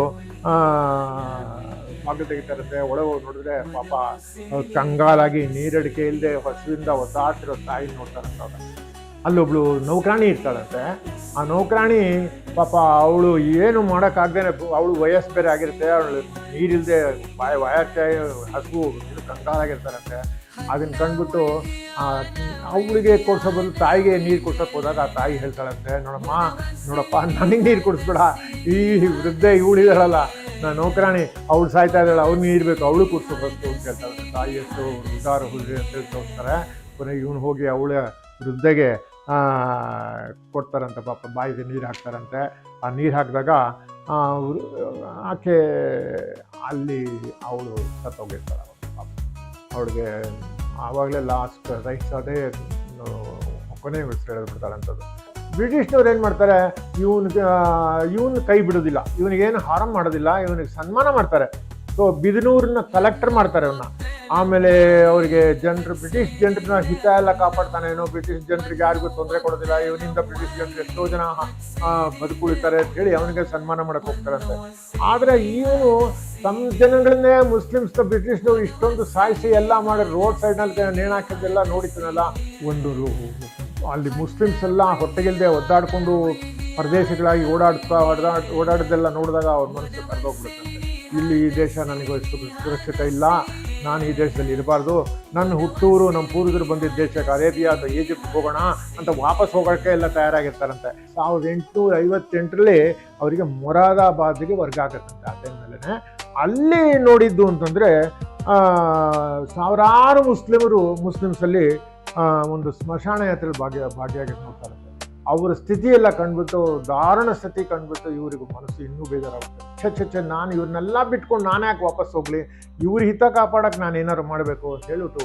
[SPEAKER 1] ಆ, ತೆಗಿತಾ ಇರುತ್ತೆ ಒಳಗೆ ಹೋಗಿ ನೋಡಿದ್ರೆ ಪಾಪ ಕಂಗಾಲಾಗಿ ನೀರಡಿಕೆ ಇಲ್ಲದೆ ಹಸುವಿಂದ ಒದ್ದಾಡ್ತಿರೋ ತಾಯಿ ನೋಡ್ತಾರಂತ ಅವ್ರು. ಅಲ್ಲೊಬ್ಳು ನೌಕರಾಣಿ ಇರ್ತಾಳಂತೆ. ಆ ನೌಕರಾಣಿ ಪಾಪ ಅವಳು ಏನು ಮಾಡೋಕ್ಕಾಗ್ದೇನೆ ಅವಳು ವಯಸ್ಸು ಬೇರೆ ಆಗಿರುತ್ತೆ. ಅವಳು ನೀರಿಲ್ಲದೆ ಬಾಯ ವಯಸ್ಸೆ ಹಸು ಕಂಗಾಲಾಗಿರ್ತಾರಂತೆ ಅದನ್ನ ಕಂಡುಬಿಟ್ಟು ಅವಳಿಗೆ ಕೊಡ್ಸೋ ಬದಲು ತಾಯಿಗೆ ನೀರು ಕೊಡ್ಸೋಕೆ ಹೋದಾಗ ಆ ತಾಯಿ ಹೇಳ್ತಾಳಂತೆ, ನೋಡಮ್ಮ, ನೋಡಪ್ಪ, ನನಗೆ ನೀರು ಕೊಡಿಸ್ಬೇಡ. ಈ ವೃದ್ಧೆ ಇವಳಿದಾಳಲ್ಲ ನಾನು ನೌಕರಾಣಿ, ಅವಳು ಸಾಯ್ತಾ ಇದ್ದಾಳೆ ಅವ್ರು ಬೇಕು, ಅವಳು ಕೊಡ್ಸೋ ಫಸ್ಟು ಅಂತ ಹೇಳ್ತಾಳೆ. ತಾಯಿ ಎಷ್ಟು ಉದಾರ ಹುಡುಗಿ ಅಂತ ಹೇಳಿ ತೋರಿಸ್ತಾರೆ ಕೊನೆಗೆ ಇವನು ಹೋಗಿ ಅವಳ ವೃದ್ಧೆಗೆ ಕೊಡ್ತಾರಂತೆ, ಪಾಪ ಬಾಯಿಗೆ ನೀರು ಹಾಕ್ತಾರಂತೆ. ಆ ನೀರು ಹಾಕಿದಾಗ ಆಕೆ ಅಲ್ಲಿ ಅವಳು ಸತ್ತೋಗಿರ್ತಾಳೆ. ಅವಳಿಗೆ ಆವಾಗಲೇ ಲಾಸ್ಟ್ ರೈಟ್ ಅದೇ ಕೊನೆ ಬಿಡ್ತಾಳಂಥದ್ದು ಬ್ರಿಟಿಷ್ನವ್ರು ಏನು ಮಾಡ್ತಾರೆ? ಇವನಿಗೆ ಇವನು ಕೈ ಬಿಡೋದಿಲ್ಲ. ಇವನಿಗೇನು ಹಾರಂ ಮಾಡೋದಿಲ್ಲ, ಇವನಿಗೆ ಸನ್ಮಾನ ಮಾಡ್ತಾರೆ. ಸೊ ಬಿದನೂರನ್ನ ಕಲೆಕ್ಟರ್ ಮಾಡ್ತಾರೆ ಅವನ್ನ ಆಮೇಲೆ ಅವರಿಗೆ ಜನರು ಬ್ರಿಟಿಷ್ ಜನರನ್ನ ಹಿತ ಎಲ್ಲ ಕಾಪಾಡ್ತಾನೇನೋ ಬ್ರಿಟಿಷ್ ಜನರಿಗೆ ಯಾರಿಗೂ ತೊಂದರೆ ಕೊಡೋದಿಲ್ಲ. ಇವನಿಂದ ಬ್ರಿಟಿಷ್ ಜನರು ಎಷ್ಟೋ ಜನ ಬದುಕುಳಿತಾರೆ ಅಂತ ಹೇಳಿ ಅವನಿಗೆ ಸನ್ಮಾನ ಮಾಡಕ್ಕೆ ಹೋಗ್ತಾರಂತೆ. ಆದರೆ ಇವನು ತಮ್ಮ ಜನಗಳನ್ನೇ ಮುಸ್ಲಿಮ್ಸ್ ಬ್ರಿಟಿಷ್ನವ್ರು ಇಷ್ಟೊಂದು ಸಾಯಿಸಿ ಎಲ್ಲ ಮಾಡಿ ರೋಡ್ ಸೈಡ್ನಲ್ಲಿ ನೇಣು ಹಾಕಿದ್ದೆಲ್ಲ ನೋಡಿದ್ದನಲ್ಲ ಒಂದು ಅಲ್ಲಿ ಮುಸ್ಲಿಮ್ಸ್ ಎಲ್ಲ ಹೊಟ್ಟೆಗಿಲ್ಲದೆ ಒದ್ದಾಡಿಕೊಂಡು ಪ್ರದೇಶಗಳಾಗಿ ಓಡಾಡ್ತಾ ಓಡಾಡ್ ಓಡಾಡೋದೆಲ್ಲ ನೋಡಿದಾಗ ಅವ್ರ ಮನಸ್ಸು ಕರೆದೋಗ್ಬಿಡುತ್ತಂತೆ ಇಲ್ಲಿ ಈ ದೇಶ ನನಗೆ ಸುರಕ್ಷಿತ ಇಲ್ಲ. ನಾನು ಈ ದೇಶದಲ್ಲಿ ಇರಬಾರ್ದು. ನನ್ನ ಹುಟ್ಟೂರು, ನಮ್ಮ ಪೂರ್ವಜರು ಬಂದಿದ್ದ ದೇಶಕ್ಕೆ ಅರೇಬಿಯಾದ ಈಜಿಪ್ಟ್ ಹೋಗೋಣ ಅಂತ ವಾಪಸ್ ಹೋಗೋಕ್ಕೆ ಎಲ್ಲ ತಯಾರಾಗಿರ್ತಾರಂತೆ. ಸಾವಿರದ ಎಂಟುನೂರ ಐವತ್ತೆಂಟರಲ್ಲಿ ಅವರಿಗೆ ಮೊರಾದಾಬಾದ್ಗೆ ವರ್ಗ ಆಗತ್ತಂತೆ ಆ ಟೈಮ್ನಲ್ಲೇ ಅಲ್ಲಿ ನೋಡಿದ್ದು ಅಂತಂದರೆ ಸಾವಿರಾರು ಮುಸ್ಲಿಮರು ಮುಸ್ಲಿಮ್ಸಲ್ಲಿ ಒಂದು ಸ್ಮಶಾನ ಯಾತ್ರೆ ಭಾಗ್ಯ ಭಾಗಿಯಾಗಿ ನೋಡ್ತಾರಂತೆ ಅವರ ಸ್ಥಿತಿ ಎಲ್ಲ ಕಂಡ್ಬಿಟ್ಟು ದಾರುಣ ಸ್ಥಿತಿ ಕಂಡ್ಬಿಟ್ಟು ಇವರಿಗೂ ಮನಸ್ಸು ಇನ್ನೂ ಬೇಜಾರಾಗುತ್ತೆ. ಛೆ ಛೆ ಛೆ, ನಾನು ಇವ್ರನ್ನೆಲ್ಲ ಬಿಟ್ಕೊಂಡು ನಾನು ಯಾಕೆ ವಾಪಸ್ ಹೋಗ್ಲಿ? ಇವ್ರ ಹಿತ ಕಾಪಾಡೋಕ್ಕೆ ನಾನು ಏನಾದ್ರು ಮಾಡಬೇಕು ಅಂತ ಹೇಳ್ಬಿಟ್ಟು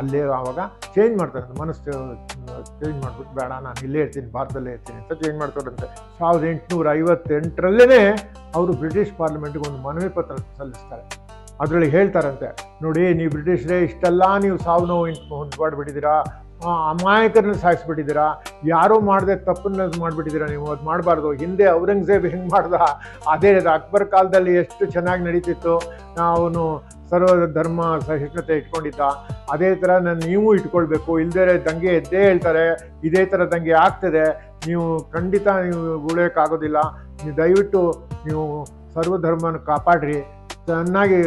[SPEAKER 1] ಅಲ್ಲೇ ಆವಾಗ ಚೇಂಜ್ ಮಾಡ್ತಾರೆ. ಮನಸ್ಸು ಚೇಂಜ್ ಮಾಡ್ಬಿಟ್ಟು, ಬೇಡ, ನಾನು ಇಲ್ಲೇ ಇರ್ತೀನಿ, ಭಾರತದಲ್ಲೇ ಇರ್ತೀನಿ ಅಂತ ಚೇಂಜ್ ಮಾಡ್ತಾರಂತೆ. ಸಾವಿರದ ಎಂಟುನೂರ ಐವತ್ತೆಂಟರಲ್ಲೇ ಅವರು ಬ್ರಿಟಿಷ್ ಪಾರ್ಲಿಮೆಂಟ್ಗೆ ಒಂದು ಮನವಿ ಪತ್ರ ಸಲ್ಲಿಸ್ತಾರೆ. ಅದರಲ್ಲಿ ಹೇಳ್ತಾರಂತೆ, ನೋಡಿ, ನೀವು ಬ್ರಿಟಿಷರೇ, ಇಷ್ಟೆಲ್ಲ ನೀವು ಸಾವು ನೋವು ಹೊಂದ್ಬಿಟ್ಟಿದ್ದೀರಾ ಅಮಾಯಕರನ್ನ ಸಾಯಿಸ್ಬಿಟ್ಟಿದ್ದೀರಾ? ಯಾರೋ ಮಾಡದೆ ತಪ್ಪನ್ನ ಮಾಡಿಬಿಟ್ಟಿದ್ದೀರಾ ನೀವು? ಅದು ಮಾಡಬಾರ್ದು. ಹಿಂದೆ ಔರಂಗಜೇಬ್ ಹೆಂಗೆ ಮಾಡ್ದ? ಅದೇ ಅಕ್ಬರ್ ಕಾಲದಲ್ಲಿ ಎಷ್ಟು ಚೆನ್ನಾಗಿ ನಡೀತಿತ್ತು? ಅವನು ಸರ್ವ ಧರ್ಮ ಸಹಿಷ್ಣುತೆ ಇಟ್ಕೊಂಡಿದ್ದ. ಅದೇ ಥರ ನಾನು ನೀವು ಇಟ್ಕೊಳ್ಬೇಕು. ಇಲ್ಲದೇ ದಂಗೆ ಎದ್ದೇ ಹೇಳ್ತಾರೆ. ಇದೇ ಥರ ದಂಗೆ ಆಗ್ತದೆ. ನೀವು ಖಂಡಿತ ನೀವು ಉಳಿಯೋಕ್ಕಾಗೋದಿಲ್ಲ. ನೀವು ದಯವಿಟ್ಟು ನೀವು ಸರ್ವಧರ್ಮನ ಕಾಪಾಡ್ರಿ. ಚೆನ್ನಾಗಿ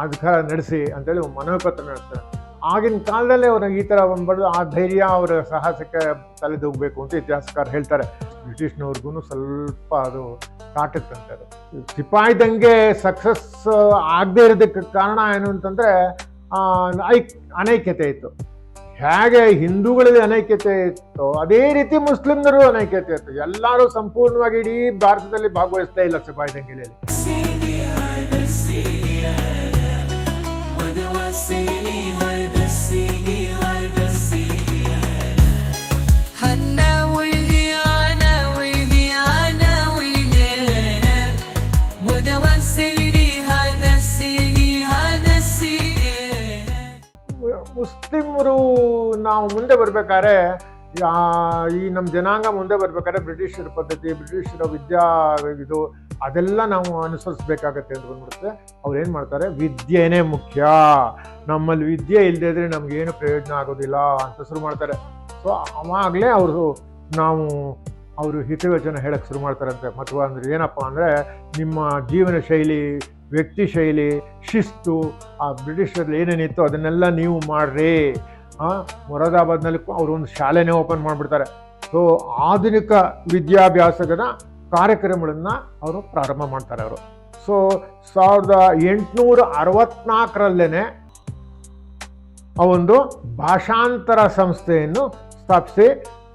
[SPEAKER 1] ಅಧಿಕಾರ ನಡೆಸಿ ಅಂತೇಳಿ ಮನವಿ ಪತ್ರ ನಡೆಸ್ತಾರೆ. ಆಗಿನ ಕಾಲದಲ್ಲೇ ಅವ್ರಿಗೆ ಈ ಥರ ಒಂದು ಆ ಧೈರ್ಯ ಅವರ ಸಾಹಸಕ್ಕೆ ತಲೆದೋಗಬೇಕು ಅಂತ ಇತಿಹಾಸಕಾರ ಹೇಳ್ತಾರೆ. ಬ್ರಿಟಿಷ್ನವ್ರಿಗೂ ಸ್ವಲ್ಪ ಅದು ಕಾಟುತ್ತಂತೆ ಅದು. ಸಿಪಾಯಿದಂಗೆ ಸಕ್ಸಸ್ ಆಗದೇ ಇರೋದಕ್ಕೆ ಕಾರಣ ಏನು ಅಂತಂದರೆ ಐಕ್, ಅನೈಕ್ಯತೆ ಇತ್ತು. ಹೇಗೆ ಹಿಂದೂಗಳಲ್ಲಿ ಅನೈಕ್ಯತೆ ಇತ್ತು, ಅದೇ ರೀತಿ ಮುಸ್ಲಿಮ್ನರು ಅನೈಕ್ಯತೆ ಇತ್ತು. ಎಲ್ಲರೂ ಸಂಪೂರ್ಣವಾಗಿ ಇಡೀ ಭಾರತದಲ್ಲಿ ಭಾಗವಹಿಸ್ತಾ ಇಲ್ಲ ಸಿಪಾಯಿ
[SPEAKER 2] ದಂಗೆಯಲ್ಲಿ See
[SPEAKER 1] ಮುಸ್ಲಿಮರು ನಾವು ಮುಂದೆ ಬರಬೇಕಾದ್ರೆ ಈ ನಮ್ಮ ಜನಾಂಗ ಮುಂದೆ ಬರಬೇಕಾದ್ರೆ ಬ್ರಿಟಿಷರ ಪದ್ಧತಿ, ಬ್ರಿಟಿಷರ ವಿದ್ಯಾ ಇದು, ಅದೆಲ್ಲ ನಾವು ಅನುಸರಿಸ್ಬೇಕಾಗತ್ತೆ ಅಂತ ಬಂದ್ಬಿಡುತ್ತೆ. ಅವ್ರು ಏನು ಮಾಡ್ತಾರೆ? ವಿದ್ಯೆನೇ ಮುಖ್ಯ. ನಮ್ಮಲ್ಲಿ ವಿದ್ಯೆ ಇಲ್ಲದೆ ಇದ್ರೆ ನಮಗೇನು ಪ್ರಯೋಜನ ಆಗೋದಿಲ್ಲ ಅಂತ ಶುರು ಮಾಡ್ತಾರೆ. ಸೊ ಅವಾಗಲೇ ಅವರು ನಾವು ಅವರು ಹಿತವಚನ ಹೇಳಕ್ಕೆ ಶುರು ಮಾಡ್ತಾರಂತೆ. ಮತ್ತು ಅಂದರೆ ಏನಪ್ಪ ಅಂದರೆ, ನಿಮ್ಮ ಜೀವನ ಶೈಲಿ ವ್ಯಕ್ತಿ ಶೈಲಿ, ಶಿಸ್ತು, ಆ ಬ್ರಿಟಿಷರಲ್ಲಿ ಏನೇನಿತ್ತು ಅದನ್ನೆಲ್ಲ ನೀವು ಮಾಡ್ರಿ. ಮೊರಾದಾಬಾದ್ನಲ್ಲಿ ಅವರು ಒಂದು ಶಾಲೆನೇ ಓಪನ್ ಮಾಡಿಬಿಡ್ತಾರೆ. ಸೊ ಆಧುನಿಕ ವಿದ್ಯಾಭ್ಯಾಸದ ಕಾರ್ಯಕ್ರಮಗಳನ್ನು ಅವರು ಪ್ರಾರಂಭ ಮಾಡ್ತಾರೆ ಅವರು. ಸೊ ಸಾವಿರದ ಎಂಟುನೂರ ಅರವತ್ನಾಲ್ಕರಲ್ಲೇ ಆ ಒಂದು ಭಾಷಾಂತರ ಸಂಸ್ಥೆಯನ್ನು ಸ್ಥಾಪಿಸಿ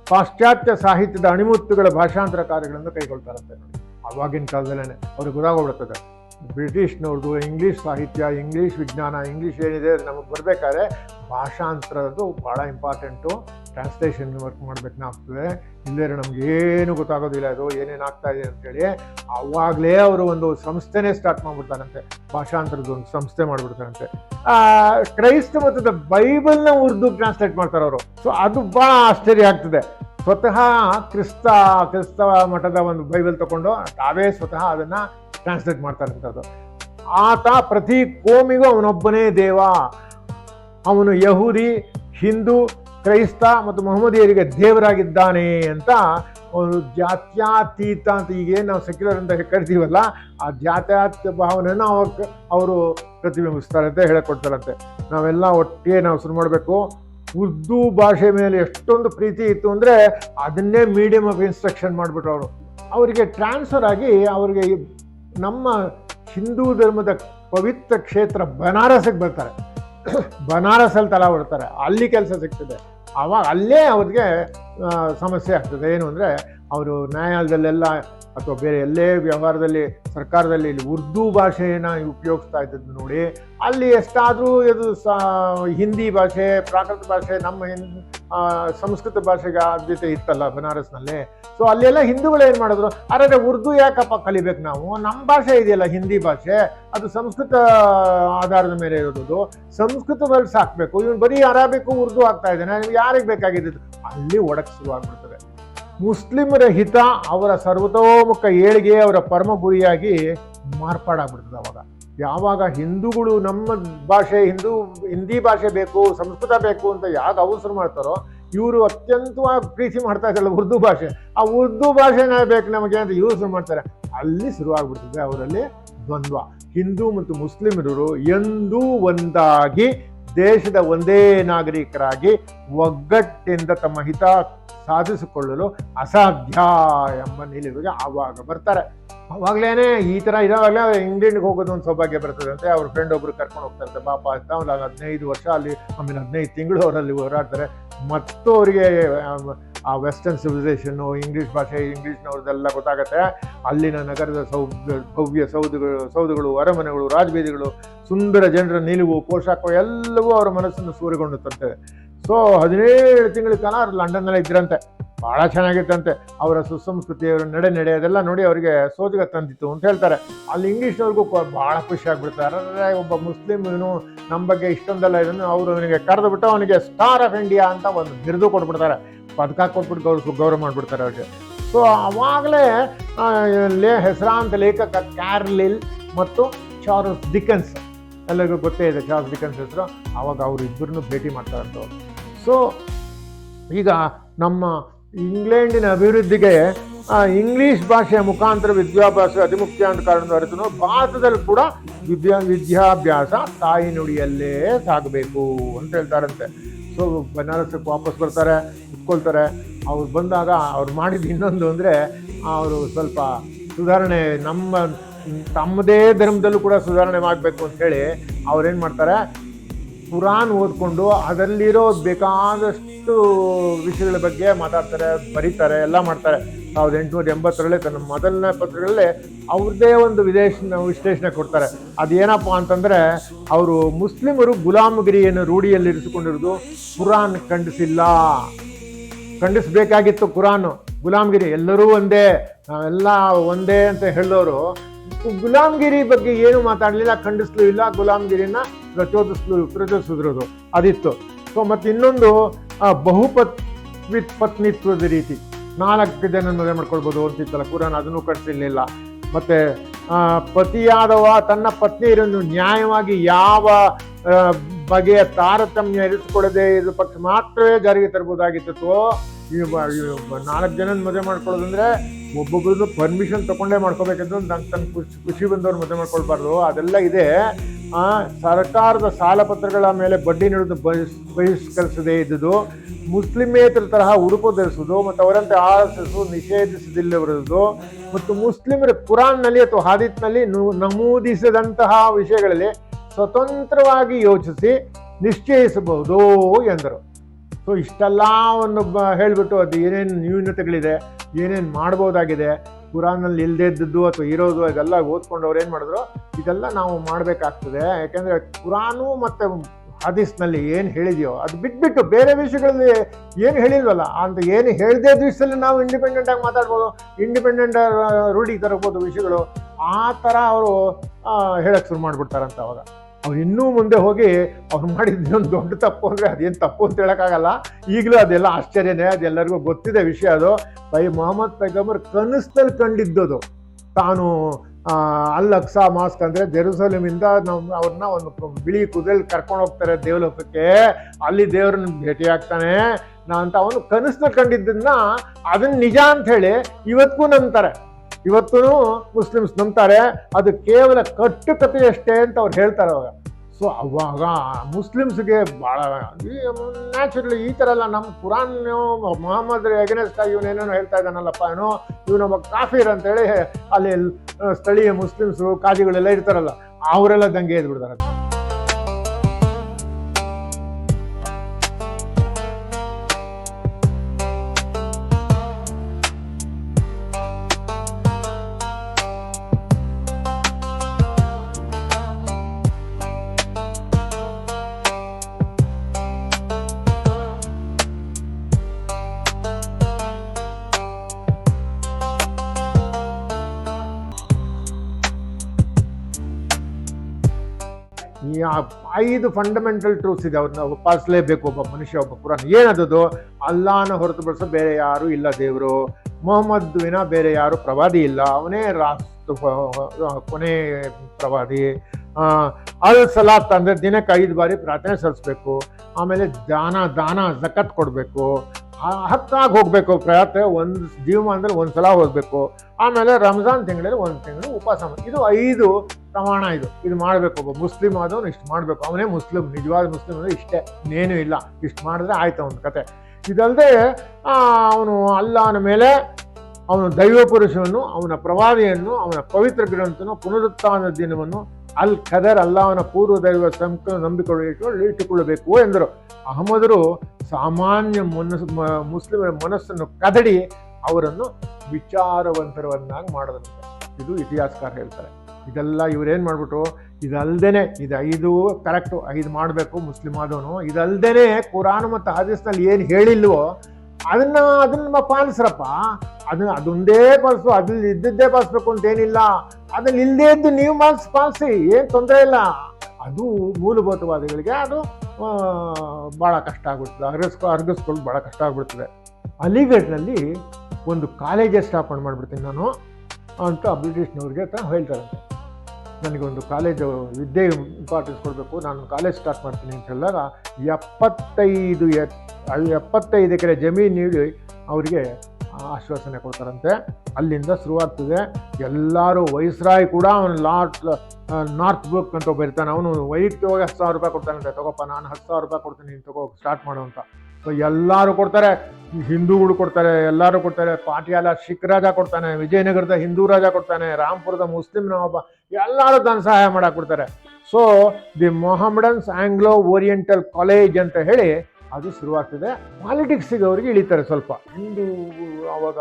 [SPEAKER 1] ಪಾಶ್ಚಾತ್ಯ ಸಾಹಿತ್ಯದ ಅಣಿಮುತ್ತುಗಳ ಭಾಷಾಂತರ ಕಾರ್ಯಗಳನ್ನು ಕೈಗೊಳ್ತಾರಂತೆ ನೋಡಿ ಅವಾಗಿನ ಕಾಲದಲ್ಲೇ ಅವ್ರಿಗೆ ಗೊತ್ತಾಗೋಗ್ಬಿಡ್ತದೆ ಬ್ರಿಟಿಷ್ನವ್ರದ್ದು ಇಂಗ್ಲೀಷ್ ಸಾಹಿತ್ಯ, ಇಂಗ್ಲೀಷ್ ವಿಜ್ಞಾನ, ಇಂಗ್ಲೀಷ್ ಏನಿದೆ ನಮಗೆ ಬರಬೇಕಾದ್ರೆ ಭಾಷಾಂತರದ್ದು ಭಾಳ ಇಂಪಾರ್ಟೆಂಟು ಟ್ರಾನ್ಸ್ಲೇಷನ್ ವರ್ಕ್ ಮಾಡಬೇಕಾಗ್ತದೆ ಇಲ್ಲದೇ ನಮ್ಗೆ ಏನು ಗೊತ್ತಾಗೋದಿಲ್ಲ ಅದು, ಏನೇನು ಆಗ್ತಾ ಇದೆ ಅಂತೇಳಿ. ಅವಾಗಲೇ ಅವರು ಒಂದು ಸಂಸ್ಥೆನೇ ಸ್ಟಾರ್ಟ್ ಮಾಡಿಬಿಡ್ತಾರಂತೆ. ಭಾಷಾಂತರದ್ದು ಒಂದು ಸಂಸ್ಥೆ ಮಾಡಿಬಿಡ್ತಾರಂತೆ. ಕ್ರೈಸ್ತ ಮತದ ಬೈಬಲ್ನ ಉರ್ದು ಟ್ರಾನ್ಸ್ಲೇಟ್ ಮಾಡ್ತಾರೆ ಅವರು. ಸೊ ಅದು ಭಾಳ ಆಶ್ಚರ್ಯ ಆಗ್ತದೆ. ಸ್ವತಃ ಕ್ರಿಸ್ತ ಕ್ರಿಸ್ತ ಮಠದ ಒಂದು ಬೈಬಲ್ ತಗೊಂಡು, ತಾವೇ ಸ್ವತಃ ಅದನ್ನ ಟ್ರಾನ್ಸ್ಲೇಟ್ ಮಾಡ್ತಾರಂಥದ್ದು ಆತ ಪ್ರತಿ ಕೋಮಿಗೂ ಅವನೊಬ್ಬನೇ ದೇವ. ಅವನು ಯಹೂದಿ, ಹಿಂದೂ, ಕ್ರೈಸ್ತ ಮತ್ತು ಮೊಹಮ್ಮದಿಯರಿಗೆ ದೇವರಾಗಿದ್ದಾನೆ ಅಂತ ಒಂದು ಜಾತ್ಯಾತೀತ ಅಂತ ಈಗೇನು ನಾವು ಸೆಕ್ಯುಲರ್ ಅಂತ ಕರಿತೀವಲ್ಲ, ಆ ಜಾತ್ಯಾತ ಭಾವನೆಯನ್ನು ಅವಾಗ ಅವರು ಪ್ರತಿಬಿಂಬಿಸ್ತಾರೆ ಅಂತ ಹೇಳಿಕೊಡ್ತಾರಂತೆ. ನಾವೆಲ್ಲ ಒಟ್ಟಿಗೆ ನಾವು ಶುರು ಮಾಡಬೇಕು. ಉರ್ದು ಭಾಷೆ ಮೇಲೆ ಎಷ್ಟೊಂದು ಪ್ರೀತಿ ಇತ್ತು ಅಂದರೆ ಅದನ್ನೇ ಮೀಡಿಯಮ್ ಆಫ್ ಇನ್ಸ್ಟ್ರಕ್ಷನ್ ಮಾಡಿಬಿಟ್ರು ಅವರು. ಅವರಿಗೆ ಟ್ರಾನ್ಸ್ಫರ್ ಆಗಿ ಅವರಿಗೆ ನಮ್ಮ ಹಿಂದೂ ಧರ್ಮದ ಪವಿತ್ರ ಕ್ಷೇತ್ರ ಬನಾರಸ್ಗೆ ಬರ್ತಾರೆ. ಬನಾರಸಲ್ಲಿ ತಲಾ ಹೊಡ್ತಾರೆ ಅಲ್ಲಿ ಕೆಲಸ ಸಿಗ್ತದೆ. ಆವಾಗ ಅಲ್ಲೇ ಅವ್ರಿಗೆ ಸಮಸ್ಯೆ ಆಗ್ತದೆ. ಏನು ಅಂದರೆ, ಅವರು ನ್ಯಾಯಾಲಯದಲ್ಲೆಲ್ಲ ಅಥವಾ ಬೇರೆ ಎಲ್ಲೇ ವ್ಯವಹಾರದಲ್ಲಿ, ಸರ್ಕಾರದಲ್ಲಿ ಇಲ್ಲಿ ಉರ್ದು ಭಾಷೆಯನ್ನು ಉಪಯೋಗಿಸ್ತಾ ಇದ್ದದ್ದು ನೋಡಿ, ಅಲ್ಲಿ ಎಷ್ಟಾದರೂ ಇದು ಸಾ, ಹಿಂದಿ ಭಾಷೆ, ಪ್ರಾಕೃತ ಭಾಷೆ, ನಮ್ಮ ಸಂಸ್ಕೃತ ಭಾಷೆಗೆ ಆದ್ಯತೆ ಇತ್ತಲ್ಲ ಬನಾರಸ್ನಲ್ಲಿ. ಸೊ ಅಲ್ಲೆಲ್ಲ ಹಿಂದೂಗಳು ಏನು ಮಾಡಿದ್ರು? ಅರೆ ಉರ್ದು ಯಾಕಪ್ಪ ಕಲಿಬೇಕು ನಾವು? ನಮ್ಮ ಭಾಷೆ ಇದೆಯಲ್ಲ ಹಿಂದಿ ಭಾಷೆ. ಅದು ಸಂಸ್ಕೃತ ಆಧಾರದ ಮೇಲೆ ಇರೋದು. ಸಂಸ್ಕೃತದಲ್ಲಿ ಸಾಕಬೇಕು. ಇವನು ಬರೀ ಅರಾಬಿಕು, ಉರ್ದು ಆಗ್ತಾ ಇದ್ದಾನೆ. ಯಾರಿಗೆ ಬೇಕಾಗಿದ್ದು ಅಲ್ಲಿ ಒಡಕ್ ಶುರುವಾಗ್ಬಿಡ್ತದೆ ಮುಸ್ಲಿಮರ ಹಿತ ಅವರ ಸರ್ವತೋಮುಖ ಏಳಿಗೆ ಅವರ ಪರಮ ಗುರಿಯಾಗಿ ಮಾರ್ಪಾಡಾಗ್ಬಿಡ್ತದೆ ಅವಾಗ. ಯಾವಾಗ ಹಿಂದೂಗಳು ನಮ್ಮ ಭಾಷೆ, ಹಿಂದೂ, ಹಿಂದಿ ಭಾಷೆ ಬೇಕು, ಸಂಸ್ಕೃತ ಬೇಕು ಅಂತ ಯಾಕೆ ಅವಸರ ಮಾಡ್ತಾರೋ, ಇವರು ಅತ್ಯಂತವಾಗಿ ಪ್ರೀತಿ ಮಾಡ್ತಾ ಇದ್ದಾರೆ ಉರ್ದು ಭಾಷೆ. ಆ ಉರ್ದು ಭಾಷೆನೇ ಬೇಕು ನಮಗೆ ಅಂತ ಯೂಸ್ ಮಾಡ್ತಾರೆ. ಅಲ್ಲಿ ಶುರುವಾಗ್ಬಿಡ್ತದೆ ಅವರಲ್ಲಿ ದ್ವಂದ್ವ. ಹಿಂದೂ ಮತ್ತು ಮುಸ್ಲಿಮರು ಎಂದೂ ಒಂದಾಗಿ ದೇಶದ ಒಂದೇ ನಾಗರಿಕರಾಗಿ ಒಗ್ಗಟ್ಟಿಂದ ತಮ್ಮ ಹಿತ ಸಾಧಿಸಿಕೊಳ್ಳಲು ಅಸಾಧ್ಯ ಎಂಬ ನಿಲುವಿಗೆ ಆವಾಗ ಬರ್ತಾರೆ. ಅವಾಗಲೇ ಈ ಥರ ಇರೋವಾಗಲೇ ಇಂಗ್ಲೆಂಡ್ಗೆ ಹೋಗೋದು ಒಂದು ಸೌಭಾಗ್ಯ ಬರ್ತದೆ ಅಂತೆ ಅವ್ರ ಫ್ರೆಂಡ್ ಒಬ್ರು ಕರ್ಕೊಂಡು ಹೋಗ್ತಾರಂತೆ ಪಾಪ ಅಂತ ಒಂದು ಹದಿನೈದು ವರ್ಷ ಅಲ್ಲಿ, ಆಮೇಲೆ ಹದಿನೈದು ತಿಂಗಳು ಅವರಲ್ಲಿ ಹೋರಾಡ್ತಾರೆ. ಮತ್ತು ಅವರಿಗೆ ಆ ವೆಸ್ಟರ್ನ್ ಸಿವಿಲೈಸೇಷನ್ನು ಇಂಗ್ಲೀಷ್ ಭಾಷೆ, ಇಂಗ್ಲೀಷ್ನವ್ರದ್ದೆಲ್ಲ ಗೊತ್ತಾಗತ್ತೆ. ಅಲ್ಲಿನ ನಗರದ ಸೌ ಭವ್ಯ ಸೌಧಗಳು ಸೌಧಗಳು, ಅರಮನೆಗಳು ರಾಜಬೀದಿಗಳು ಸುಂದರ ಜನರ ನಿಲುವು, ಪೋಷಾಕ ಎಲ್ಲವೂ ಅವರ ಮನಸ್ಸನ್ನು ಸೂರೆಗೊಂಡು ತರ್ತವೆ ಸೊ ಹದಿನೇಳು ತಿಂಗಳ ಕಾಲ ಅವ್ರು ಲಂಡನ್ನಲ್ಲಿ ಇದ್ರಂತೆ. ಭಾಳ ಚೆನ್ನಾಗಿತ್ತಂತೆ. ಅವರ ಸುಸಂಸ್ಕೃತಿ ಅವರ ನಡೆ ನಡೆ ಅದೆಲ್ಲ ನೋಡಿ ಅವರಿಗೆ ಸೋಜಗ ತಂದಿತ್ತು ಅಂತ ಹೇಳ್ತಾರೆ. ಅಲ್ಲಿ ಇಂಗ್ಲೀಷ್ನವ್ರಿಗೂ ಭಾಳ ಖುಷಿ ಆಗ್ಬಿಡ್ತಾರೆ ಒಬ್ಬ ಇವನು ನಮ್ಮ ಬಗ್ಗೆ ಇಷ್ಟೊಂದೆಲ್ಲ ಇದನ್ನು ಅವರು ಅವನಿಗೆ ಕರೆದು ಬಿಟ್ಟು ಅವನಿಗೆ ಸ್ಟಾರ್ ಆಫ್ ಇಂಡಿಯಾ ಅಂತ ಒಂದು ಬಿರುದು ಕೊಟ್ಬಿಡ್ತಾರೆ. ಪದಕ ಕೊಟ್ಬಿಟ್ಟು ಗೌರವ ಗೌರವ ಮಾಡಿಬಿಡ್ತಾರೆ ಅವ್ರಿಗೆ. ಸೊ ಅವಾಗಲೇ ಲೇ ಹೆಸರಾಂತ ಲೇಖಕ ಕ್ಯಾರ್ಲಿಲ್ ಮತ್ತು ಚಾರ್ಲ್ಸ್ ಡಿಕನ್ಸ್, ಎಲ್ಲರಿಗೂ ಗೊತ್ತೇ ಇದೆ ಚಾರ್ಲ್ಸ್ ಡಿಕನ್ಸ್ ಹೆಸರು. ಆವಾಗ ಅವರು ಇಬ್ಬರನ್ನು ಭೇಟಿ ಮಾಡ್ತಾರಂತ ಸೊ ಈಗ ನಮ್ಮ ಇಂಗ್ಲೆಂಡಿನ ಅಭಿವೃದ್ಧಿಗೆ ಇಂಗ್ಲೀಷ್ ಭಾಷೆಯ ಮುಖಾಂತರ ವಿದ್ಯಾಭ್ಯಾಸ ಅತಿ ಮುಖ್ಯ ಅಂತ ಕಾರಣ ಅರಿತು ಭಾರತದಲ್ಲಿ ಕೂಡ ವಿದ್ಯಾ, ವಿದ್ಯಾಭ್ಯಾಸ ತಾಯಿ ನುಡಿಯಲ್ಲೇ ಸಾಗಬೇಕು ಅಂತ ಹೇಳ್ತಾರಂತೆ. ಸೊ ಬನಾರಸಕ್ಕೆ ವಾಪಸ್ ಬರ್ತಾರೆ ಕುತ್ಕೊಳ್ತಾರೆ ಅವ್ರು ಬಂದಾಗ ಅವ್ರು ಮಾಡಿದ ಇನ್ನೊಂದು ಅಂದರೆ ಅವರು ಸ್ವಲ್ಪ ಸುಧಾರಣೆ, ನಮ್ಮ, ತಮ್ಮದೇ ಧರ್ಮದಲ್ಲೂ ಕೂಡ ಸುಧಾರಣೆ ಮಾಡಬೇಕು ಅಂತ ಹೇಳಿ ಅವ್ರೇನು ಮಾಡ್ತಾರೆ ಕುರಾನ್ ಓದ್ಕೊಂಡು ಅದರಲ್ಲಿರೋ ಬೇಕಾದಷ್ಟು ವಿಷಯಗಳ ಬಗ್ಗೆ ಮಾತಾಡ್ತಾರೆ, ಬರೀತಾರೆ, ಎಲ್ಲ ಮಾಡ್ತಾರೆ. ಸಾವಿರದ ಎಂಟುನೂರ ಎಂಬತ್ತರಲ್ಲೇ ತನ್ನ ಮೊದಲನೇ ಪತ್ರಗಳಲ್ಲಿ ಅವ್ರದ್ದೇ ಒಂದು ವಿದೇಶ ವಿಶ್ಲೇಷಣೆ ಕೊಡ್ತಾರೆ. ಅದೇನಪ್ಪ ಅಂತಂದರೆ, ಅವರು ಮುಸ್ಲಿಮರು ಗುಲಾಮಗಿರಿಯನ್ನು ರೂಢಿಯಲ್ಲಿರಿಸಿಕೊಂಡಿರೋದು ಕುರಾನ್ ಖಂಡಿಸಿಲ್ಲ. ಖಂಡಿಸಬೇಕಾಗಿತ್ತು ಕುರಾನ್. ಗುಲಾಮಗಿರಿ ಎಲ್ಲರೂ ಒಂದೇ, ನಾವೆಲ್ಲ ಒಂದೇ ಅಂತ ಹೇಳೋರು. ಗುಲಾಮಗಿರಿ ಬಗ್ಗೆ ಏನು ಮಾತಾಡಲಿಲ್ಲ, ಖಂಡಿಸ್ಲೂ ಇಲ್ಲ. ಗುಲಾಮ್ಗಿರಿನ ಪ್ರಚೋದಿಸ್ಲು ಪ್ರಚೋದಿಸಿದ್ರದು ಅದಿತ್ತು. ಸೊ, ಮತ್ತು ಇನ್ನೊಂದು ಬಹುಪತ್ ಪತ್ನಿತ್ವದ ರೀತಿ. ನಾಲ್ಕು ಜನ ಮದುವೆ ಮಾಡ್ಕೊಳ್ಬೋದು ಅಂತಿತ್ತಲ್ಲ, ಕುರಾನ್ ಅದನ್ನು ಕಟ್ಟಿರಲಿಲ್ಲ ಮತ್ತು ಪತಿಯಾದವ, ತನ್ನ ಪತ್ನಿಯರನ್ನು ನ್ಯಾಯವಾಗಿ ಯಾವ ಬಗೆಯ ತಾರತಮ್ಯ ಇರಿಸಿಕೊಳ್ಳದೆ ಇರೋ ಪಕ್ಷ ಮಾತ್ರವೇ ಜಾರಿಗೆ ತರಬಹುದಾಗಿತ್ತು ನಾಲ್ಕು ಜನ ಮದುವೆ ಮಾಡ್ಕೊಳ್ಳೋದಂದ್ರೆ ಒಬ್ಬೊಬ್ಬರನ್ನು ಪರ್ಮಿಷನ್ ತಗೊಂಡೇ ಮಾಡ್ಕೋಬೇಕಂತ ನಂಗೆ ತನ್ನ ಖುಷಿ ಖುಷಿ ಬಂದವ್ರು ಮದುವೆ ಮಾಡ್ಕೊಳ್ಬಾರ್ದು. ಅದೆಲ್ಲ ಇದೆ. ಸರ್ಕಾರದ ಸಾಲ ಪತ್ರಗಳ ಮೇಲೆ ಬಡ್ಡಿ ನೀಡೋದು ಬಹಿಸ್ ಬಹಿಷ್ಕರಿಸದೇ ಇದ್ದುದು ಮುಸ್ಲಿಮೇತರ ತರಹ ಉಡುಪು ಧರಿಸುವುದು ಮತ್ತು ಅವರಂತೆ ಆರಿಸು ನಿಷೇಧಿಸದಿಲ್ಲವರದು ಮತ್ತು ಮುಸ್ಲಿಮರ ಕುರಾನ್ನಲ್ಲಿ ಅಥವಾ ಹಾದಿತ್ನಲ್ಲಿ ನಮೂದಿಸದಂತಹ ವಿಷಯಗಳಲ್ಲಿ ಸ್ವತಂತ್ರವಾಗಿ ಯೋಚಿಸಿ ನಿಶ್ಚಯಿಸಬಹುದು ಎಂದರು. ಸೊ ಇಷ್ಟೆಲ್ಲ ಒಂದು ಹೇಳಿಬಿಟ್ಟು ಹೇಳ್ಬಿಟ್ಟು ಅದು ಏನೇನು ನ್ಯೂನತೆಗಳಿದೆ, ಏನೇನು ಮಾಡ್ಬೋದಾಗಿದೆ ಕುರಾನಲ್ಲಿ ಇಲ್ಲದೇ ಇದ್ದದ್ದು ಅಥವಾ ಇರೋದು ಇದೆಲ್ಲ ಓದ್ಕೊಂಡು ಅವ್ರು ಏನು ಮಾಡಿದ್ರು? ಇದೆಲ್ಲ ನಾವು ಮಾಡಬೇಕಾಗ್ತದೆ. ಯಾಕೆಂದರೆ ಕುರಾನು ಮತ್ತು ಹದೀಸ್ನಲ್ಲಿ ಏನು ಹೇಳಿದೆಯೋ ಅದು ಬಿಟ್ಬಿಟ್ಟು ಬೇರೆ ವಿಷಯಗಳಲ್ಲಿ ಏನು ಹೇಳಿಲ್ವಲ್ಲ, ಅಂತ ಏನು ಹೇಳದೇ ದಿವಸದಲ್ಲಿ ನಾವು ಇಂಡಿಪೆಂಡೆಂಟಾಗಿ ಮಾತಾಡ್ಬೋದು ಇಂಡಿಪೆಂಡೆಂಟ್ ರೂಢಿಗೆ ತರಬೋದು ವಿಷಯಗಳು, ಆ ಥರ ಅವರು ಹೇಳಕ್ಕೆ ಶುರು ಮಾಡಿಬಿಡ್ತಾರಂತ ಅವಾಗ. ಅವ್ರು ಇನ್ನೂ ಮುಂದೆ ಹೋಗಿ ಅವ್ನು ಮಾಡಿದ ಒಂದು ದೊಡ್ಡ ತಪ್ಪು ಅಂದರೆ ಅದೇನು ತಪ್ಪು ಅಂತ ಹೇಳೋಕ್ಕಾಗಲ್ಲ. ಈಗಲೂ ಅದೆಲ್ಲ ಆಶ್ಚರ್ಯನೇ, ಅದೆಲ್ಲರಿಗೂ ಗೊತ್ತಿದೆ ವಿಷಯ ಅದು. ಬೈ ಮೊಹಮ್ಮದ್ ಪೈಗಂಬರ್ ಕನಸಲ್ಲಿ ಕಂಡಿದ್ದದು. ತಾನು ಅಲ್ ಅಕ್ಸಾ ಮಾಸ್ಕ್ ಅಂದರೆ ಜೆರೂಸಲೇಮಿಂದ ನಮ್ಮ ಅವ್ರನ್ನ ಒಂದು ಬಿಳಿ ಕುದಲ್ ಕರ್ಕೊಂಡು ಹೋಗ್ತಾರೆ ದೇವಲೋಕಕ್ಕೆ. ಅಲ್ಲಿ ದೇವ್ರನ್ನ ಭೇಟಿ ಆಗ್ತಾನೆ. ನಾ ಅಂತ ಅವನು ಕನಸ್ನ ಕಂಡಿದ್ದನ್ನ ಅದನ್ನ ನಿಜ ಅಂತ ಹೇಳಿ ಇವತ್ತಿಗೂ ನಂಬ್ತಾರೆ. ಇವತ್ತೂ ಮುಸ್ಲಿಮ್ಸ್ ನಂಬ್ತಾರೆ, ಅದು ಕೇವಲ ಕಟ್ಟುಕತೆ ಅಷ್ಟೇ ಅಂತ ಅವ್ರು ಹೇಳ್ತಾರೆ ಅವಾಗ. ಸೊ ಅವಾಗ ಮುಸ್ಲಿಮ್ಸ್ಗೆ ಭಾಳ ನ್ಯಾಚುರಲಿ ಈ ಥರ ಎಲ್ಲ ನಮ್ಮ ಕುರಾನ್ ಮೊಹಮ್ಮದ್ ಎಗನೆಸ್ಟ್ ಆಗಿ ಏನೇನೋ ಹೇಳ್ತಾ ಇದ್ದಾನಲ್ಲಪ್ಪ, ಏನೋ? ಇವನೊಬ್ಬ ಕಾಫಿರ್ ಅಂತೇಳಿ ಅಲ್ಲಿ ಸ್ಥಳೀಯ ಮುಸ್ಲಿಮ್ಸು ಕಾಜಿಗಳೆಲ್ಲ ಇರ್ತಾರಲ್ಲ, ಅವರೆಲ್ಲ ದಂಗೆ ಎದ್ಬಿಡ್ತಾರೆ. ಐದು ಫಂಡಮೆಂಟಲ್ ಟ್ರೂತ್ಸ್ ಇದೆ ಅವ್ರನ್ನ ಪಾಲಿಸಲೇಬೇಕು ಒಬ್ಬ ಮನುಷ್ಯ, ಒಬ್ಬ ಪುರಾಣ ಏನದದು? ಅಲ್ಲಾನ ಹೊರತು ಹೊರತುಪಡಿಸ ಬೇರೆ ಯಾರು ಇಲ್ಲ ದೇವರು. ಮೊಹಮ್ಮದ್ ವಿನ ಬೇರೆ ಯಾರು ಪ್ರವಾದಿ ಇಲ್ಲ. ಅವನೇ ರಾಷ್ಟ್ರ ಕೊನೆ ಪ್ರವಾದಿ. ಅಲ್ ಸಲಾತ್ ಅಂದರೆ ದಿನಕ್ಕೆ ಐದು ಬಾರಿ ಪ್ರಾರ್ಥನೆ ಸಲ್ಲಿಸ್ಬೇಕು. ಆಮೇಲೆ ದಾನ ದಾನ, ಜಕತ್ ಕೊಡಬೇಕು. ಹತ್ತಾಗಿ ಹೋಗಬೇಕು ಪ್ರಯತ್ನ, ಒಂದು ಜೀವಮಾನದಲ್ಲಿ ಒಂದು ಸಲ ಹೋಗಬೇಕು. ಆಮೇಲೆ ರಂಜಾನ್ ತಿಂಗಳಲ್ಲಿ ಒಂದು ತಿಂಗಳು ಉಪವಾಸ ಇದು ಐದು ಪ್ರಮಾಣ ಇದು. ಇದು ಮಾಡಬೇಕು ಒಬ್ಬ ಮುಸ್ಲಿಂ ಆದವನು ಇಷ್ಟು ಮಾಡಬೇಕು. ಅವನೇ ಮುಸ್ಲಿಂ, ನಿಜವಾದ ಮುಸ್ಲಿಂ ಅಂದರೆ ಇಷ್ಟೇ. ಇನ್ನೇನು ಇಲ್ಲ. ಇಷ್ಟು ಮಾಡಿದ್ರೆ ಆಯ್ತು ಅವನ ಕತೆ. ಇದಲ್ಲದೆ ಅವನು ಅಲ್ಲಾನ ಮೇಲೆ ಅವನ ದೈವ ಪುರುಷವನ್ನು ಅವನ ಪ್ರವಾದಿಯನ್ನು, ಅವನ ಪವಿತ್ರ ಗ್ರಂಥನು ಪುನರುತ್ಥಾನ ದಿನವನ್ನು ಅಲ್ ಖದರ್ ಅಲ್ಲಾಹನ ಪೂರ್ವ ದೈವ ಸಂಕ ನಂಬಿಕೊಳ್ಳಿ ಇಟ್ಟುಕೊಳ್ಳಬೇಕು ಎಂದರು. ಅಹಮದರು ಸಾಮಾನ್ಯ ಮನಸ್ಸು ಮುಸ್ಲಿಮರ ಮನಸ್ಸನ್ನು ಕದಡಿ ಅವರನ್ನು ವಿಚಾರವಂತರವನ್ನಾಗಿ ಮಾಡಿದಂತೆ. ಇದು ಇತಿಹಾಸಕಾರ ಹೇಳ್ತಾರೆ. ಇದೆಲ್ಲ ಇವರೇನು ಮಾಡಿಬಿಟ್ರು? ಇದಲ್ದೇನೆ, ಇದು ಐದು ಕರೆಕ್ಟು ಐದು ಮಾಡಬೇಕು ಮುಸ್ಲಿಮ್ ಆದವನು. ಇದಲ್ದೇನೆ ಕುರಾನ್ ಮತ್ತು ಹದೀಸ್ನಲ್ಲಿ ಏನು ಹೇಳಿಲ್ವೋ, ಅದನ್ನ ಅದನ್ನ ಪಾಲಿಸ್ರಪ್ಪ. ಅದನ್ನ ಅದೊಂದೇ ಪಾಲಿಸು, ಅದ್ರಲ್ಲಿ ಇದ್ದದ್ದೇ ಪಾಲಿಸ್ಬೇಕು ಅಂತ ಅದ್ರಲ್ಲಿ ಇಲ್ಲದೇ ಇದ್ದು ನೀವು ಮಾಲ್ಸ್ ಪಾಲಿಸಿ ಏನು ತೊಂದರೆ ಇಲ್ಲ. ಅದು ಮೂಲಭೂತವಾದಿಗಳಿಗೆ ಅದು ಭಾಳ ಕಷ್ಟ ಆಗ್ಬಿಡ್ತದೆ. ಅರ್ಗಿಸ್ಕೊ ಅರ್ಗಿಸ್ಕೊಂಡು ಭಾಳ ಕಷ್ಟ ಆಗ್ಬಿಡ್ತದೆ. ಅಲಿಗಢ್ನಲ್ಲಿ ಒಂದು ಕಾಲೇಜೇ ಸ್ಥಾಪನೆ ಮಾಡಿಬಿಡ್ತೀನಿ ನಾನು ಅಂತ ಬ್ರಿಟಿಷ್ನವ್ರಿಗೆ ಹೇಳ್ತಾರೆ. ಹೇಳ್ತಾರಂತೆ ನನಗೊಂದು ಕಾಲೇಜು, ವಿದ್ಯೆ ಇಂಪಾರ್ಟೆನ್ಸ್ ಕೊಡಬೇಕು, ನಾನು ಕಾಲೇಜ್ ಸ್ಟಾರ್ಟ್ ಮಾಡ್ತೀನಿ ಅಂತ ಹೇಳಿದಾಗ ಎಪ್ಪತ್ತೈದು ಎಪ್ಪತ್ತೈದು ಎಕರೆ ಜಮೀನು ನೀಡಿ ಅವರಿಗೆ ಆಶ್ವಾಸನೆ ಕೊಡ್ತಾರಂತೆ. ಅಲ್ಲಿಂದ ಶುರುವಾಗ್ತದೆ. ಎಲ್ಲರೂ ವೈಸ್ರಾಯ್ ಕೂಡ ಅವನು ಲಾಟ್ ನಾರ್ತ್ ಬುಕ್ ಅಂತ ಒಬ್ಬ ಇರ್ತಾನೆ. ಅವನು ವೈಯಕ್ತಿಕವಾಗಿ ಹತ್ತು ಸಾವಿರ ರೂಪಾಯಿ ಕೊಡ್ತಾನಂತೆ. ತಗೋಪ್ಪ, ನಾನು ಹತ್ತು ಸಾವಿರ ರೂಪಾಯಿ ಕೊಡ್ತೀನಿ, ನೀನು ತಗೋ ಸ್ಟಾರ್ಟ್ ಮಾಡೋ ಅಂತ. ಸೊ ಎಲ್ಲರೂ ಕೊಡ್ತಾರೆ. ಹಿಂದೂಗಳು ಕೊಡ್ತಾರೆ, ಎಲ್ಲರೂ ಕೊಡ್ತಾರೆ. ಪಾಟಿಯಾಲ ಶಿಖ್ ರಾಜ ಕೊಡ್ತಾನೆ, ವಿಜಯನಗರದ ಹಿಂದೂ ರಾಜ ಕೊಡ್ತಾನೆ, ರಾಮ್ಪುರದ ಮುಸ್ಲಿಮ್ನ ಒಬ್ಬ, ಎಲ್ಲರೂ ತನ್ನ ಸಹಾಯ ಮಾಡಕ್ಕೆ ಕೊಡ್ತಾರೆ so the Mohammedans Anglo Oriental college ಅಂತ ಹೇಳಿ ಅದು ಶುರುವಾಗ್ತದೆ. ಪಾಲಿಟಿಕ್ಸಿಗೆ ಅವ್ರಿಗೆ ಇಳಿತಾರೆ ಸ್ವಲ್ಪ. ಹಿಂದೂ ಅವಾಗ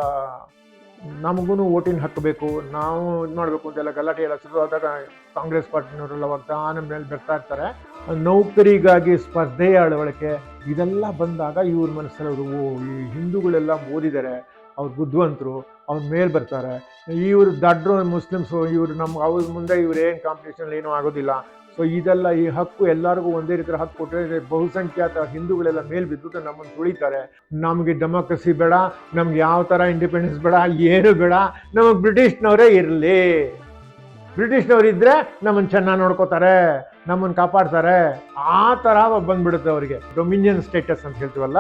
[SPEAKER 1] ನಮಗೂ ಓಟಿನ ಹಾಕಬೇಕು ನಾವು ಇದು ಮಾಡಬೇಕು ಅಂತೆಲ್ಲ ಗಲಾಟೆ ಎಲ್ಲ ಆದಾಗ ಕಾಂಗ್ರೆಸ್ ಪಾರ್ಟಿನವರೆಲ್ಲ ವಾಗ್ದಾನ ಮೇಲೆ ಬರ್ತಾ ಇರ್ತಾರೆ. ನೌಕರಿಗಾಗಿ ಸ್ಪರ್ಧೆಯ ಅಳವಡಿಕೆ ಇದೆಲ್ಲ ಬಂದಾಗ ಇವ್ರ ಮನಸ್ಸಲ್ಲಿ ಅವರು, ಓ, ಈ ಹಿಂದೂಗಳೆಲ್ಲ ಓದಿದ್ದಾರೆ ಅವ್ರು ಬುದ್ಧಿವಂತರು, ಅವ್ರ ಮೇಲೆ ಬರ್ತಾರೆ. ಇವರು ದಡ್ರು, ಮುಸ್ಲಿಮ್ಸು, ಇವರು ನಮ್ಗೆ ಅವ್ರ ಮುಂದೆ ಇವ್ರು ಏನು ಕಾಂಪಿಟೇಷನ್ ಏನೂ ಆಗೋದಿಲ್ಲ. ಸೊ ಇದೆಲ್ಲ ಈ ಹಕ್ಕು ಎಲ್ಲರಿಗೂ ಒಂದೇ ರೀತಿ ಹಕ್ಕು ಕೊಟ್ಟರೆ ಬಹುಸಂಖ್ಯಾತ ಹಿಂದೂಗಳೆಲ್ಲ ಮೇಲ್ ಬಿದ್ದುಬಿಟ್ಟು ನಮ್ಮನ್ನು ತುಳಿತಾರೆ. ನಮಗೆ ಡೆಮೋಕ್ರಸಿ ಬೇಡ, ನಮ್ಗೆ ಯಾವ ಥರ ಇಂಡಿಪೆಂಡೆನ್ಸ್ ಬೇಡ, ಏನು ಬೇಡ. ನಮಗೆ ಬ್ರಿಟಿಷ್ನವರೇ ಇರಲಿ. ಬ್ರಿಟಿಷ್ನವ್ರು ಇದ್ದರೆ ನಮ್ಮನ್ನು ಚೆನ್ನಾಗಿ ನೋಡ್ಕೋತಾರೆ, ನಮ್ಮನ್ನು ಕಾಪಾಡ್ತಾರೆ. ಆ ಥರ ಬಂದ್ಬಿಡುತ್ತೆ ಅವರಿಗೆ. ಡೊಮಿನಿಯನ್ ಸ್ಟೇಟಸ್ ಅಂತ ಹೇಳ್ತೀವಲ್ಲ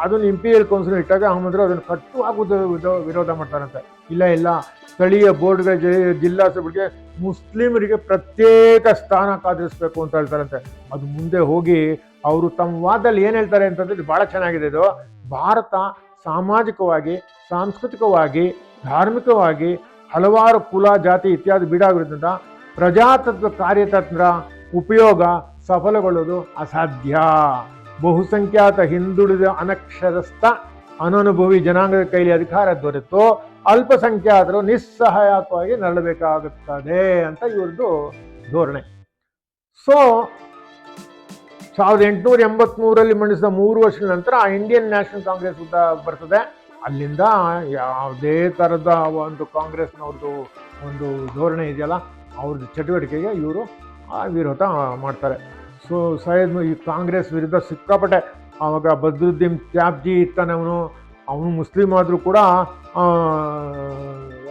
[SPEAKER 1] ಅದನ್ನು ಇಂಪೀರಿಯಲ್ ಕೌನ್ಸಿಲ್ ಇಟ್ಟಾಗ ಅಹಮದ್ರು ಅದನ್ನು ಕಟ್ಟು ಹಾಕುವುದ ವಿರೋಧ ಮಾಡ್ತಾರಂತೆ. ಇಲ್ಲ ಇಲ್ಲ. ಸ್ಥಳೀಯ ಬೋರ್ಡ್ಗಳ ಜಿಲ್ಲಾ ಸಭೆಗೆ ಮುಸ್ಲಿಮರಿಗೆ ಪ್ರತ್ಯೇಕ ಸ್ಥಾನ ಕಾದಿರಿಸ್ಬೇಕು ಅಂತ ಹೇಳ್ತಾರಂತೆ. ಅದು ಮುಂದೆ ಹೋಗಿ ಅವರು ತಮ್ಮ ವಾದದಲ್ಲಿ ಏನು ಹೇಳ್ತಾರೆ ಅಂತಂದ್ರೆ ಭಾಳ ಚೆನ್ನಾಗಿದೆ ಇದು. ಭಾರತ ಸಾಮಾಜಿಕವಾಗಿ, ಸಾಂಸ್ಕೃತಿಕವಾಗಿ, ಧಾರ್ಮಿಕವಾಗಿ ಹಲವಾರು ಕುಲ, ಜಾತಿ, ಇತ್ಯಾದಿ ಬೀಡಾಗಿರೋದ್ರಿಂದ ಪ್ರಜಾತತ್ವ ಕಾರ್ಯತಂತ್ರ ಉಪಯೋಗ ಸಫಲಗೊಳ್ಳೋದು ಅಸಾಧ್ಯ. ಬಹುಸಂಖ್ಯಾತ ಹಿಂದುಳಿದ ಅನಕ್ಷರಸ್ಥ ಅನನುಭವಿ ಜನಾಂಗದ ಕೈಲಿ ಅಧಿಕಾರ ದೊರೆತು ಅಲ್ಪಸಂಖ್ಯಾತರು ನಿಸ್ಸಹಾಯಕವಾಗಿ ನರಳಬೇಕಾಗುತ್ತದೆ ಅಂತ ಇವ್ರದ್ದು ಧೋರಣೆ. ಸೊ ಸಾವಿರದ ಎಂಟುನೂರ ಎಂಬತ್ಮೂರರಲ್ಲಿ ಮಂಡಿಸಿದ ಮೂರು ವರ್ಷದ ನಂತರ ಇಂಡಿಯನ್ ನ್ಯಾಷನಲ್ ಕಾಂಗ್ರೆಸ್ ಉದ್ದ ಬರ್ತದೆ. ಅಲ್ಲಿಂದ ಯಾವುದೇ ಥರದ ಒಂದು ಕಾಂಗ್ರೆಸ್ನವ್ರದ್ದು ಒಂದು ಧೋರಣೆ ಇದೆಯಲ್ಲ, ಅವ್ರದ್ದು ಚಟುವಟಿಕೆಗೆ ಇವರು ವಿರೋಧ ಮಾಡ್ತಾರೆ. ಸೊ ಸೈಯದ್ ಈ ಕಾಂಗ್ರೆಸ್ ವಿರುದ್ಧ ಸಿಕ್ಕಾಪಟ್ಟೆ ಆವಾಗ ಬದ್ರುದ್ದೀನ್ ತ್ಯಾಬ್ಜಿ ಇರ್ತಾನೆ ಅವನು ಅವನು ಮುಸ್ಲಿಂ ಆದರೂ ಕೂಡ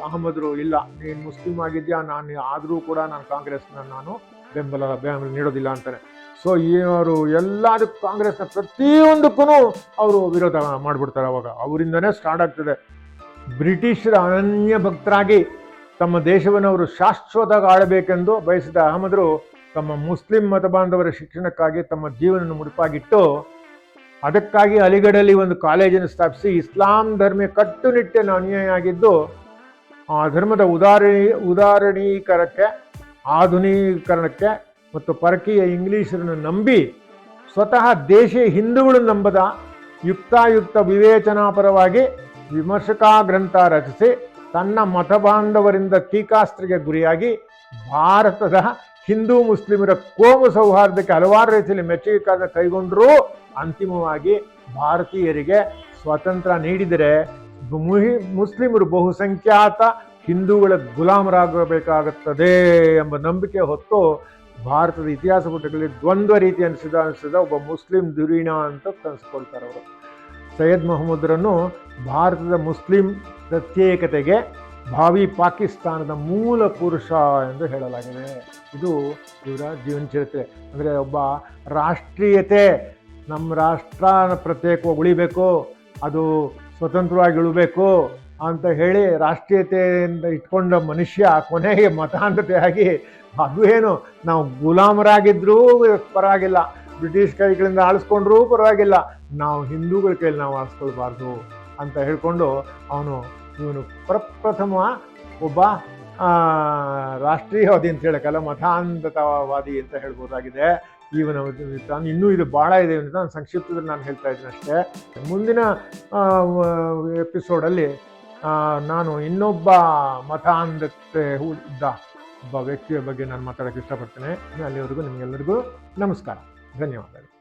[SPEAKER 1] ಅಹಮದ್ರು ಇಲ್ಲ. ನೀನು ಮುಸ್ಲಿಂ ಆಗಿದ್ಯಾ? ನಾನು ಆದರೂ ಕೂಡ ನಾನು ಕಾಂಗ್ರೆಸ್ನ ನಾನು ಬೆಂಬಲ ಬೆಂಬಲ ನೀಡೋದಿಲ್ಲ ಅಂತಾರೆ. ಸೊ ಇವರು ಎಲ್ಲದಕ್ಕೂ ಕಾಂಗ್ರೆಸ್ನ ಪ್ರತಿಯೊಂದಕ್ಕೂ ಅವರು ವಿರೋಧ ಮಾಡಿಬಿಡ್ತಾರೆ ಅವಾಗ. ಅವರಿಂದನೇ ಸ್ಟಾರ್ಟ್ ಆಗ್ತದೆ. ಬ್ರಿಟಿಷರ ಅನನ್ಯ ಭಕ್ತರಾಗಿ ತಮ್ಮ ದೇಶವನ್ನು ಅವರು ಶಾಶ್ವತವಾಗಿ ಆಳಬೇಕೆಂದು ಬಯಸಿದ ಅಹಮದರು ತಮ್ಮ ಮುಸ್ಲಿಂ ಮತ ಬಾಂಧವರ ಶಿಕ್ಷಣಕ್ಕಾಗಿ ತಮ್ಮ ಜೀವನ ಮುಡಿಪಾಗಿಟ್ಟು, ಅದಕ್ಕಾಗಿ ಅಲಿಗಢಲ್ಲಿ ಒಂದು ಕಾಲೇಜನ್ನು ಸ್ಥಾಪಿಸಿ ಇಸ್ಲಾಂ ಧರ್ಮ ಕಟ್ಟುನಿಟ್ಟಿನ ಅನ್ಯಾಯ ಆಗಿದ್ದು, ಆ ಧರ್ಮದ ಉದಾರಣಿ ಉದಾರಣೀಕರಕ್ಕೆ ಆಧುನೀಕರಣಕ್ಕೆ ಮತ್ತು ಪರಕೀಯ ಇಂಗ್ಲಿಷರನ್ನು ನಂಬಿ, ಸ್ವತಃ ದೇಶೀಯ ಹಿಂದೂಗಳು ನಂಬದ ಯುಕ್ತಾಯುಕ್ತ ವಿವೇಚನಾಪರವಾಗಿ ವಿಮರ್ಶಕಾ ಗ್ರಂಥ ರಚಿಸಿ, ತನ್ನ ಮತಬಾಂಧವರಿಂದ ಟೀಕಾಸ್ತ್ರಿಗೆ ಗುರಿಯಾಗಿ ಭಾರತದ ಹಿಂದೂ ಮುಸ್ಲಿಮರ ಕೋಮು ಸೌಹಾರ್ದಕ್ಕೆ ಹಲವಾರು ರೀತಿಯಲ್ಲಿ ಮೆಚ್ಚುಗೆ ಕಾರ್ಯ ಕೈಗೊಂಡರೂ ಅಂತಿಮವಾಗಿ ಭಾರತೀಯರಿಗೆ ಸ್ವಾತಂತ್ರ್ಯ ನೀಡಿದರೆ ಮುಹಿ ಮುಸ್ಲಿಮರು ಬಹುಸಂಖ್ಯಾತ ಹಿಂದೂಗಳ ಗುಲಾಮರಾಗಬೇಕಾಗುತ್ತದೆ ಎಂಬ ನಂಬಿಕೆ ಹೊತ್ತು ಭಾರತದ ಇತಿಹಾಸ ಪುಟಗಳಲ್ಲಿ ದ್ವಂದ್ವ ರೀತಿ ಅನಿಸಿದ ಅನಿಸಿದ ಒಬ್ಬ ಮುಸ್ಲಿಂ ಧುರೀಣ ಅಂತ ಕನ್ಸ್ಕೊಳ್ತಾರೆ ಅವರು. ಸೈಯದ್ ಮೊಹಮ್ಮದ್ರನ್ನು ಭಾರತದ ಮುಸ್ಲಿಂ ಪ್ರತ್ಯೇಕತೆಗೆ ಭಾವಿ ಪಾಕಿಸ್ತಾನದ ಮೂಲ ಪುರುಷ ಎಂದು ಹೇಳಲಾಗಿದೆ. ಇದು ಇವರ ಜೀವನ ಚರಿತ್ರೆ. ಅಂದರೆ ಒಬ್ಬ ರಾಷ್ಟ್ರೀಯತೆ, ನಮ್ಮ ರಾಷ್ಟ್ರ ಪ್ರತ್ಯೇಕವಾಗಿ ಉಳಿಬೇಕು, ಅದು ಸ್ವತಂತ್ರವಾಗಿ ಉಳಬೇಕು ಅಂತ ಹೇಳಿ ರಾಷ್ಟ್ರೀಯತೆಯಿಂದ ಇಟ್ಕೊಂಡ ಮನುಷ್ಯ ಕೊನೆಗೆ ಮತಾಂಧತೆಯಾಗಿ ಅದು ಏನು ನಾವು ಗುಲಾಮರಾಗಿದ್ದರೂ ಪರವಾಗಿಲ್ಲ, ಬ್ರಿಟಿಷ್ ಕೈಗಳಿಂದ ಆಳಿಸ್ಕೊಂಡ್ರೂ ಪರವಾಗಿಲ್ಲ, ನಾವು ಹಿಂದೂಗಳ ಕೈಯಲ್ಲಿ ನಾವು ಆಳಿಸ್ಕೊಳ್ಬಾರ್ದು ಅಂತ ಹೇಳ್ಕೊಂಡು ಅವನು ಇವನು ಪ್ರಪ್ರಥಮ ಒಬ್ಬ ರಾಷ್ಟ್ರೀಯವಾದಿ ಅಂತ ಹೇಳಕ್ಕಲ್ಲ ಮತಾಂಧತವಾದಿ ಅಂತ ಹೇಳ್ಬೋದಾಗಿದೆ. ಇವನ ತಾನು ಇನ್ನೂ ಇದು ಭಾಳ ಇದೆ ಅಂತ ನಾನು ಸಂಕ್ಷಿಪ್ತದಲ್ಲಿ ನಾನು ಹೇಳ್ತಾ ಇದ್ದೀನಿ ಅಷ್ಟೇ. ಮುಂದಿನ ಎಪಿಸೋಡಲ್ಲಿ ನಾನು ಇನ್ನೊಬ್ಬ ಮತಾಂಧತೆ ಇದ್ದ ಒಬ್ಬ ವ್ಯಕ್ತಿಯ ಬಗ್ಗೆ ನಾನು ಮಾತಾಡೋಕ್ಕೆ ಇಷ್ಟಪಡ್ತೇನೆ. ಅಲ್ಲಿವರೆಗೂ ನಿಮಗೆಲ್ಲರಿಗೂ ನಮಸ್ಕಾರ. ಧನ್ಯವಾದಗಳು.